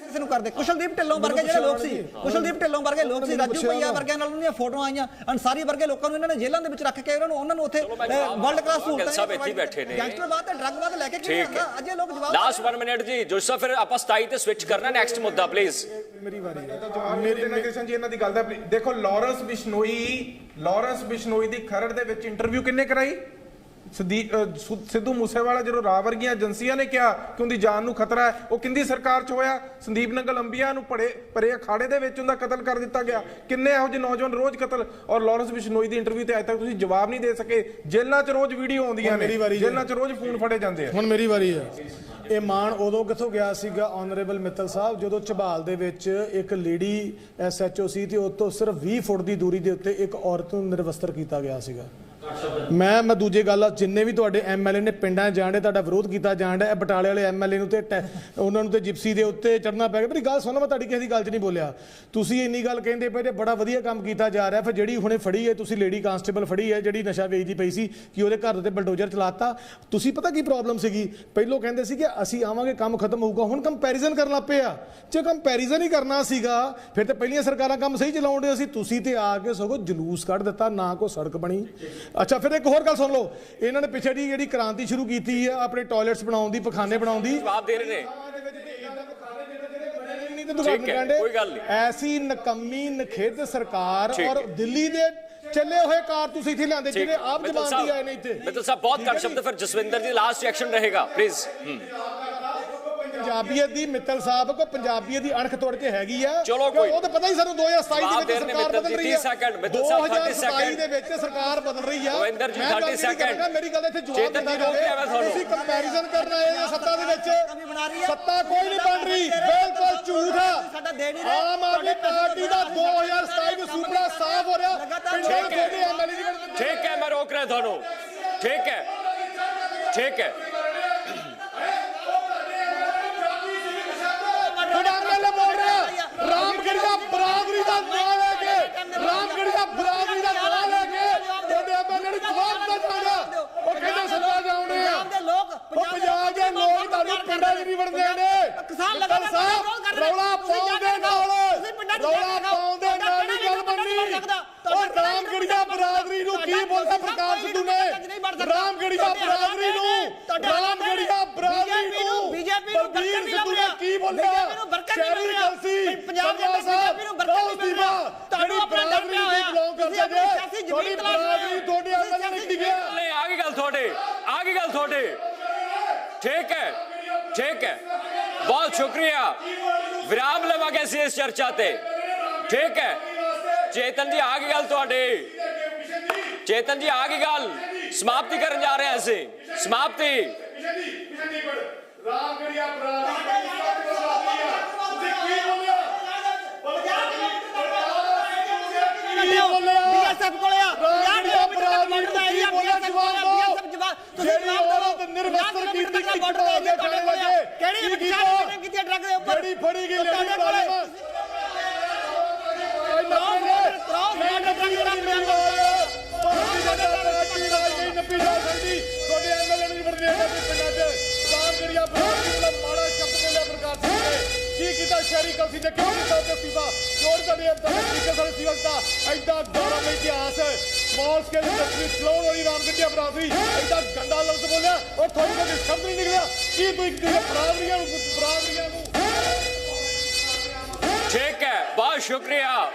F: ਕਿਸੇ ਨੂੰ ਕਰਦੇ। ਕੁਸ਼ਲਦੀਪ ਢਿੱਲੋਂ ਵਰਗੇ ਜਿਹੜੇ ਲੋਕ ਸੀ ਕੁਸ਼ਲਦੀਪ ਢਿੱਲੋਂ ਵਰਗੇ ਲੋਕ ਸੀ ਰਾਜੂ ਭਈਆ ਵਰਗਿਆਂ ਨਾਲ ਉਹਨਾਂ ਦੀਆਂ ਫੋਟੋਆਂ ਆਈਆਂ ਅਨਸਾਰੀ ਵਰਗੇ ਲੋਕਾਂ ਨੂੰ ਇਹਨਾਂ ਨੇ ਜੇਲ੍ਹਾਂ ਦੇ ਵਿੱਚ ਰੱਖ ਕੇ ਉਹਨਾਂ ਨੂੰ ਉਹਨਾਂ ਨੂੰ ਉੱਥੇ ਵਰਲਡ ਕਲਾਸ ਸਹੂਲਤਾਂ
A: ਸਭ ਇੱਥੇ ਬੈਠੇ ਨੇ।
F: ਗੈਂਗਸਟਰਵਾਦ ਤੇ ਡਰੱਗਵਾਦ ਲੈ ਕੇ
A: ਹੈ
F: ਆਉਂਦਾ? ਅੱਜ ਇਹ ਲੋਕ ਜਵਾਬ
A: ਲਾਸਟ 1 ਮਿੰਟ ਜੀ। ਜੋਸਾ ਫਿਰ ਆਪਾਂ 27 ਤੇ ਸਵਿਚ ਕਰਨਾ ਨੈਕਸਟ ਮੁੱਦਾ ਪਲੀਜ਼
C: ਮੇਰੀ ਵਾਰੀ ਹੈ।
D: ਮੇਰੇ ਕ੍ਰਿਸ਼ਨ ਜੀ ਇਹਨਾਂ ਦੀ ਗੱਲ ਦਾ। ਦੇਖੋ ਲਾਰੈਂਸ ਬਿਸ਼ਨੋਈ ਲਾਰੈਂਸ ਬਿਸ਼ਨੋਈ ਦੀ ਖਰੜ ਦੇ ਵਿੱਚ ਇੰਟਰਵਿਊ ਕਿੰਨੇ ਕਰਾਈ? ਸਿੱਧੂ ਮੂਸੇਵਾਲਾ ਜਦੋਂ ਰਾਹ ਵਰਗੀਆਂ ਏਜੰਸੀਆਂ ਨੇ ਕਿਹਾ ਕਿ ਉਹਦੀ ਜਾਨ ਨੂੰ ਖਤਰਾ ਹੈ ਉਹ ਕਿੰਦੀ ਸਰਕਾਰ 'ਚ ਹੋਇਆ? ਸੰਦੀਪ ਨੰਗਲ ਅੰਬੀਆ ਨੂੰ ਪੜੇ ਪਰੇ ਅਖਾੜੇ ਦੇ ਵਿੱਚ ਉਹਦਾ ਕਤਲ ਕਰ ਦਿੱਤਾ ਗਿਆ। ਕਿੰਨੇ ਇਹੋ ਜਿਹੇ ਨੌਜਵਾਨ ਰੋਜ਼ ਕਤਲ? ਔਰ ਲਾਰੈਂਸ ਬਿਸ਼ਨੋਈ ਦੀ ਇੰਟਰਵਿਊ ਤੇ ਅਜੇ ਤੱਕ ਤੁਸੀਂ ਜਵਾਬ ਨਹੀਂ ਦੇ ਸਕੇ। ਜੇਲ੍ਹਾਂ 'ਚ ਰੋਜ਼ ਵੀਡੀਓ ਆਉਂਦੀਆਂ ਨੇ। ਜੇਲ੍ਹਾਂ 'ਚ ਰੋਜ਼ ਫੋਨ ਫੜੇ ਜਾਂਦੇ ਆ।
C: ਹੁਣ ਮੇਰੀ ਵਾਰੀ ਹੈ। ਇਹ ਮਾਨ ਉਦੋਂ ਕਿੱਥੋਂ ਗਿਆ ਸੀਗਾ ਆਨਰੇਬਲ ਮਿੱਤਲ ਸਾਹਿਬ ਜਦੋਂ ਝਬਾਲ ਦੇ ਵਿੱਚ ਇੱਕ ਲੇਡੀ ਐਸਐਚਓ ਸੀ ਤੇ ਉਹ ਤੋਂ ਸਿਰਫ 20 ਫੁੱਟ ਦੀ ਦੂਰੀ ਦੇ ਉੱਤੇ ਇੱਕ ਔਰਤ ਨੂੰ ਨਿਰਵਸਤਰ ਕੀਤਾ ਗਿਆ ਸੀਗਾ। ਮੈਂ ਮੈਂ ਦੂਜੇ ਗੱਲ, ਜਿੰਨੇ ਵੀ ਤੁਹਾਡੇ ਐਮਐਲਏ ਨੇ ਪਿੰਡਾਂ 'ਚ ਜਾਣਦੇ ਤੁਹਾਡਾ ਵਿਰੋਧ ਕੀਤਾ ਜਾਣਦਾ ਇਹ ਬਟਾਲੇ ਵਾਲੇ ਐਮਐਲਏ ਨੂੰ ਤੇ ਟੈ- ਉਹਨਾਂ ਨੂੰ ਤੇ ਜਿਪਸੀ ਦੇ ਉੱਤੇ ਚੜਨਾ ਪੈ ਗਿਆ। ਮੇਰੀ ਗੱਲ ਸੁਣੋ, ਮੈਂ ਤੁਹਾਡੀ ਕਿਸੇ ਦੀ ਗੱਲ 'ਚ ਨਹੀਂ ਬੋਲਿਆ। ਤੁਸੀਂ ਇੰਨੀ ਗੱਲ ਕਹਿੰਦੇ ਪਏ ਤੇ ਬੜਾ ਵਧੀਆ ਕੰਮ ਕੀਤਾ ਜਾ ਰਿਹਾ, ਫਿਰ ਜਿਹੜੀ ਹੁਣੇ ਫੜੀ ਹੈ, ਤੁਸੀਂ ਲੇਡੀ ਕਾਂਸਟੇਬਲ ਫੜੀ ਹੈ, ਜਿਹੜੀ ਨਸ਼ਾ ਵੇਚਦੀ ਪਈ ਸੀ, ਕਿ ਉਹਦੇ ਘਰ 'ਤੇ ਉੱਤੇ ਬਲਡੋਜ਼ਰ ਚਲਾਤਾ। ਤੁਸੀਂ ਪਤਾ ਕੀ ਪ੍ਰੋਬਲਮ ਸੀਗੀ? ਪਹਿਲੋਂ ਕਹਿੰਦੇ ਸੀ ਕਿ ਅਸੀਂ ਆਵਾਂਗੇ, ਕੰਮ ਖਤਮ ਹੋਊਗਾ। ਹੁਣ ਕੰਪੈਰੀਜ਼ਨ ਕਰਨ ਲੱਗ ਪਏ ਆ। ਜੇ ਕੰਪੈਰੀਜ਼ਨ ਹੀ ਕਰਨਾ ਸੀਗਾ, ਫਿਰ ਤੇ ਪਹਿਲੀਆਂ ਸਰਕਾਰਾਂ ਕੰਮ ਸਹੀ ਚਲਾਉਂਦੇ ਸੀ। ਤੁਸੀਂ ਤੇ ਆ ਕੇ ਸਗੋਂ ਜਲੂਸ ਕੱਢ ਦਿੱਤਾ, ਨਾ ਕੋਈ ਸੜਕ ਬਣੀ। ਅੱਛਾ ਫਿਰ ਇੱਕ ਹੋਰ ਗੱਲ ਸੁਣ ਲਓ। ਇਹਨਾਂ ਨੇ ਪਿੱਛੇ ਦੀ ਜਿਹੜੀ ਕ੍ਰਾਂਤੀ ਸ਼ੁਰੂ ਕੀਤੀ ਹੈ ਆਪਣੇ ਟਾਇਲਟਸ ਬਣਾਉਣ ਦੀ ਪਖਾਨੇ ਬਣਾਉਣ ਦੀ।
A: ਜਵਾਬ ਦੇ ਰਹੇ ਨੇ।
C: ਨਹੀਂ ਤੇ ਦੁਕਾਨ
A: ਠੀਕ ਹੈ,
C: ਕਾਂਡੇ
A: ਕੋਈ ਗੱਲ ਨਹੀਂ।
C: ਐਸੀ ਨਕੰਮੀ ਨਖਿੱਧ ਸਰਕਾਰ ਔਰ। ਦਿੱਲੀ ਦੇ ਚੱਲੇ ਹੋਏ ਕਾਰ ਤੁਸੀਂ ਇੱਥੇ ਲਿਆਂਦੇ ਜਿਹੜੇ ਆਪ
A: ਮਿੱਤਲ
C: ਜਮਾਨਤੀ ਆਏ ਨੇ ਇੱਥੇ।
A: ਮਿੱਤਲ ਸਾਹਿਬ ਬਹੁਤ ਘੱਟ ਸ਼ਬਦ ਫਿਰ ਜਸਵਿੰਦਰ ਜੀ ਲਾਸਟ ਰਿਐਕਸ਼ਨ ਰਹੇਗਾ ਪਲੀਜ਼
C: ਪੰਜਾਬੀਅਤ ਦੀ ਮਿੱਤਲ ਸਾਹਿਬ ਕੋ ਪੰਜਾਬੀਅਤ ਦੀ ਅਣਖ ਤੋੜ ਕੇ ਹੈਗੀ ਆ।
A: ਚਲੋ ਕੋਈ
C: ਉਹ ਤਾਂ ਪਤਾ ਹੀ ਸਾਨੂੰ 2027
A: ਜਵਾਬ
C: ਦੇ ਵਿੱਚ
A: ਨੇ
C: ਸਰਕਾਰ ਬਦਲ ਰਹੀ ਹੈ
A: 30 ਸੈਕਿੰਡ, ਮਿੱਤਲ ਸਾਹਿਬ, 30
C: 2027
A: ਸੈਕਿੰਡ।
C: ਦੇ ਵਿੱਚ ਸਰਕਾਰ ਬਦਲ ਰਹੀ ਆ।
A: ਰਵਿੰਦਰ ਜੀ,
C: ਮੈਂ ਗੱਲ
A: 30
C: ਨਹੀਂ
A: ਸੈਕਿੰਡ।
C: ਮੇਰੀ ਗੱਲ ਇੱਥੇ ਜਵਾਬ ਦਿੱਤਾ
A: ਤੁਹਾਨੂੰ।
C: ਤੁਸੀਂ ਕੰਪੈਰੀਜ਼ਨ ਕਰਨ ਆਏ ਆ ਸੱਤਾ ਦੇ ਵਿੱਚ। ਸੱਤਾ ਕੋਈ ਨਹੀਂ ਬਣ ਰਹੀ। ਬਿਲਕੁਲ ਝੂਠ ਆ।
F: ਸਾਡਾ ਦੇ ਨਹੀਂ ਰਹੇ।
C: ਆਮ ਆਦਮੀ ਪਾਰਟੀ ਦਾ 2027 ਵਿੱਚ ਸੁਪਨਾ ਸਾਫ਼ ਹੋ ਰਿਹਾ।
A: ਠੀਕ ਹੈ। ਠੀਕ ਹੈ ਮੈਂ ਰੋਕ ਰਿਹਾ ਤੁਹਾਨੂੰ। ਠੀਕ ਹੈ। ਠੀਕ ਹੈ
C: ਹੁਣ ਐਮਐਲਏ ਬੋਲ ਰਿਹਾ ਰਾਮਗੜ੍ਹ ਦਾ ਬਰਾਦਰੀ ਦਾ ਨਾਂ ਲੈ ਕੇ ਰਾਮਗੜ੍ਹ ਦਾ ਬਰਾਦਰੀ ਦਾ ਨਾਂ ਲੈ ਕੇ ਉਹਦੇ ਐਮਐਲਏ ਨੂੰ ਜਵਾਬ ਦਿੱਤਾ ਜਾਣਾ ਉਹ ਕਹਿੰਦੇ ਸੱਤਾ ਜਾਉਂਦੇ ਆ
F: ਪੰਜਾਬ ਦੇ ਲੋਕ
C: ਉਹ ਪੰਜਾਬ ਦੇ ਲੋਕ ਤੁਹਾਨੂੰ ਪਿੰਡਾਂ 'ਚ ਨਹੀਂ ਵੜਦੇ ਨੇ
F: ਕਿਸਾਨ ਲਗਾਤਾਰ ਵਿਰੋਧ ਕਰ ਰਹੇ ਨੇ।
C: ਰੌਲਾ
F: ਤੁਸੀਂ
C: ਪਾਉਣ ਦੇ
F: ਜਾ ਕੇ
C: ਨਾਲ। ਰੌਲਾ
F: ਕੇ ਦਿਖਾਓ।
C: ਪਾਉਣ ਦੇ
F: ਤੁਹਾਡਾ
C: ਨਾਲ ਨਹੀਂ ਗੱਲ ਬਣਨੀ। ਰਾਮਗੜ੍ਹ ਦਾ ਬਰਾਦਰੀ ਨੂੰ ਕੀ ਬੋਲਦਾ ਪ੍ਰਕਾਸ਼ ਸਿੱਧੂ ਨੇ? ਰਾਮਗੜ੍ਹ ਦਾ ਬਰਾਦਰੀ ਨੂੰ ਰਾਮਗੜ੍ਹ ਦਾ ਬਰਾਦਰੀ ਨੂੰ
F: ਬੀਜੇਪੀ ਨੂੰ ਬਰਕਤ
C: ਸਿੱਧੂ ਨੇ ਕੀ ਬੋਲਿਆ? ਸ਼ਹਿਰੀ ਕਲਸੀ
F: ਪੰਜਾਬ ਦੇ ਬੀਜੇਪੀ ਨੂੰ ਬਰਕਤ ਨਹੀਂ ਮਿਲ ਰਿਹਾ। ਤੁਹਾਨੂੰ ਆਪਣਾ ਡਰ ਪਿਆ ਹੋਇਆ।
C: ਬਿਲੋਂਗ ਕਰਦੇ ਜੇ ਤੁਹਾਡੀ ਬਰਾਦਰੀ ਤੁਹਾਡੇ ਐਮਐਲਏ ਨੇ ਕੀ ਗਿਆ
A: ਆ ਗਈ ਗੱਲ ਤੁਹਾਡੇ। ਆ ਗਈ ਗੱਲ ਤੁਹਾਡੇ। ਠੀਕ ਹੈ ਠੀਕ ਹੈ ਬਹੁਤ ਸ਼ੁਕਰੀਆ ਵਿਰਾਮ ਲਵਾਂਗੇ ਅਸੀਂ ਇਸ ਚਰਚਾ ਤੇ ਠੀਕ ਹੈ ਚੇਤਨ ਜੀ ਆ ਗਈ ਗੱਲ ਤੁਹਾਡੇ ਚੇਤਨ ਜੀ ਆ ਗਈ ਗੱਲ ਸਮਾਪਤੀ ਕਰਨ ਜਾ ਰਹੇ ਹਾਂ ਅਸੀਂ ਸਮਾਪਤੀ
C: ਰਾਮਗੜੀਆ ਤੁਸੀਂ ਕੀ ਬੋਲਿਆ
F: ਬੀਐਸਐਫ ਕੋਲੇ ਆ
C: ਰਾਮਗੜੀਆ ਬਰਾਦਰੀ ਨੂੰ ਕੀ ਬੋਲਿਆ ਜਵਾਬ ਦਿਓ
F: ਤੁਸੀਂ
C: ਜਿਹੜੀ
F: ਜਵਾਬ
C: ਔਰਤ ਨਿਰਵਸਤਰ ਕੀਤੀ ਕਿ
F: ਬਾਰਡਰ
C: ਤੁਹਾਡੇ
F: ਦੇ ਤੁਹਾਡੇ ਕੋਲੇ
C: ਲੱਗੇ
F: ਕਿਹੜੀ ਵਿਚਾਰ
C: ਕੀਤਾ?
F: ਡਰੱਗ ਦੇ ਉੱਪਰ?
C: ਜਿਹੜੀ ਫੜੀ ਗਈ ਲੇਡੀ ਦਾ ਸ਼ਹਿਰੀ ਕਲਸੀ ਨੇ ਕਿਉਂ ਕੀਤਾ? ਉੱਤੇ ਸੀਵਾ ਜੋੜ ਤੁਹਾਡੇ ਅੰਦਰ। ਤਰੀਕੇ ਸਾਰੇ ਸੀਵਾ ਦਿੱਤਾ ਐਡਾ ਗੌਰਵ ਇਤਿਹਾਸ। ਸਮਾਲ ਸਕੇਲ ਇੰਡਸਟਰੀ ਚਲਾਉਣ ਵਾਲੀ ਰਾਮਗੰਢਿਆ ਬਰਾਦਰੀ ਐਡਾ ਗੰਦਾ ਲਫ਼ਜ਼ ਬੋਲਿਆ, ਉਹ ਤੁਹਾਡੇ ਕੋਲ ਸ਼ਬਦ ਨਹੀਂ ਨਿਕਲਿਆ। ਕੀ ਤੁਸੀਂ ਕਿਹਾ ਬਰਾਦਰੀਆਂ ਨੂੰ ਬਰਾਦਰੀਆਂ ਨੂੰ?
A: ਠੀਕ ਹੈ, ਬਹੁਤ ਸ਼ੁਕਰੀਆ।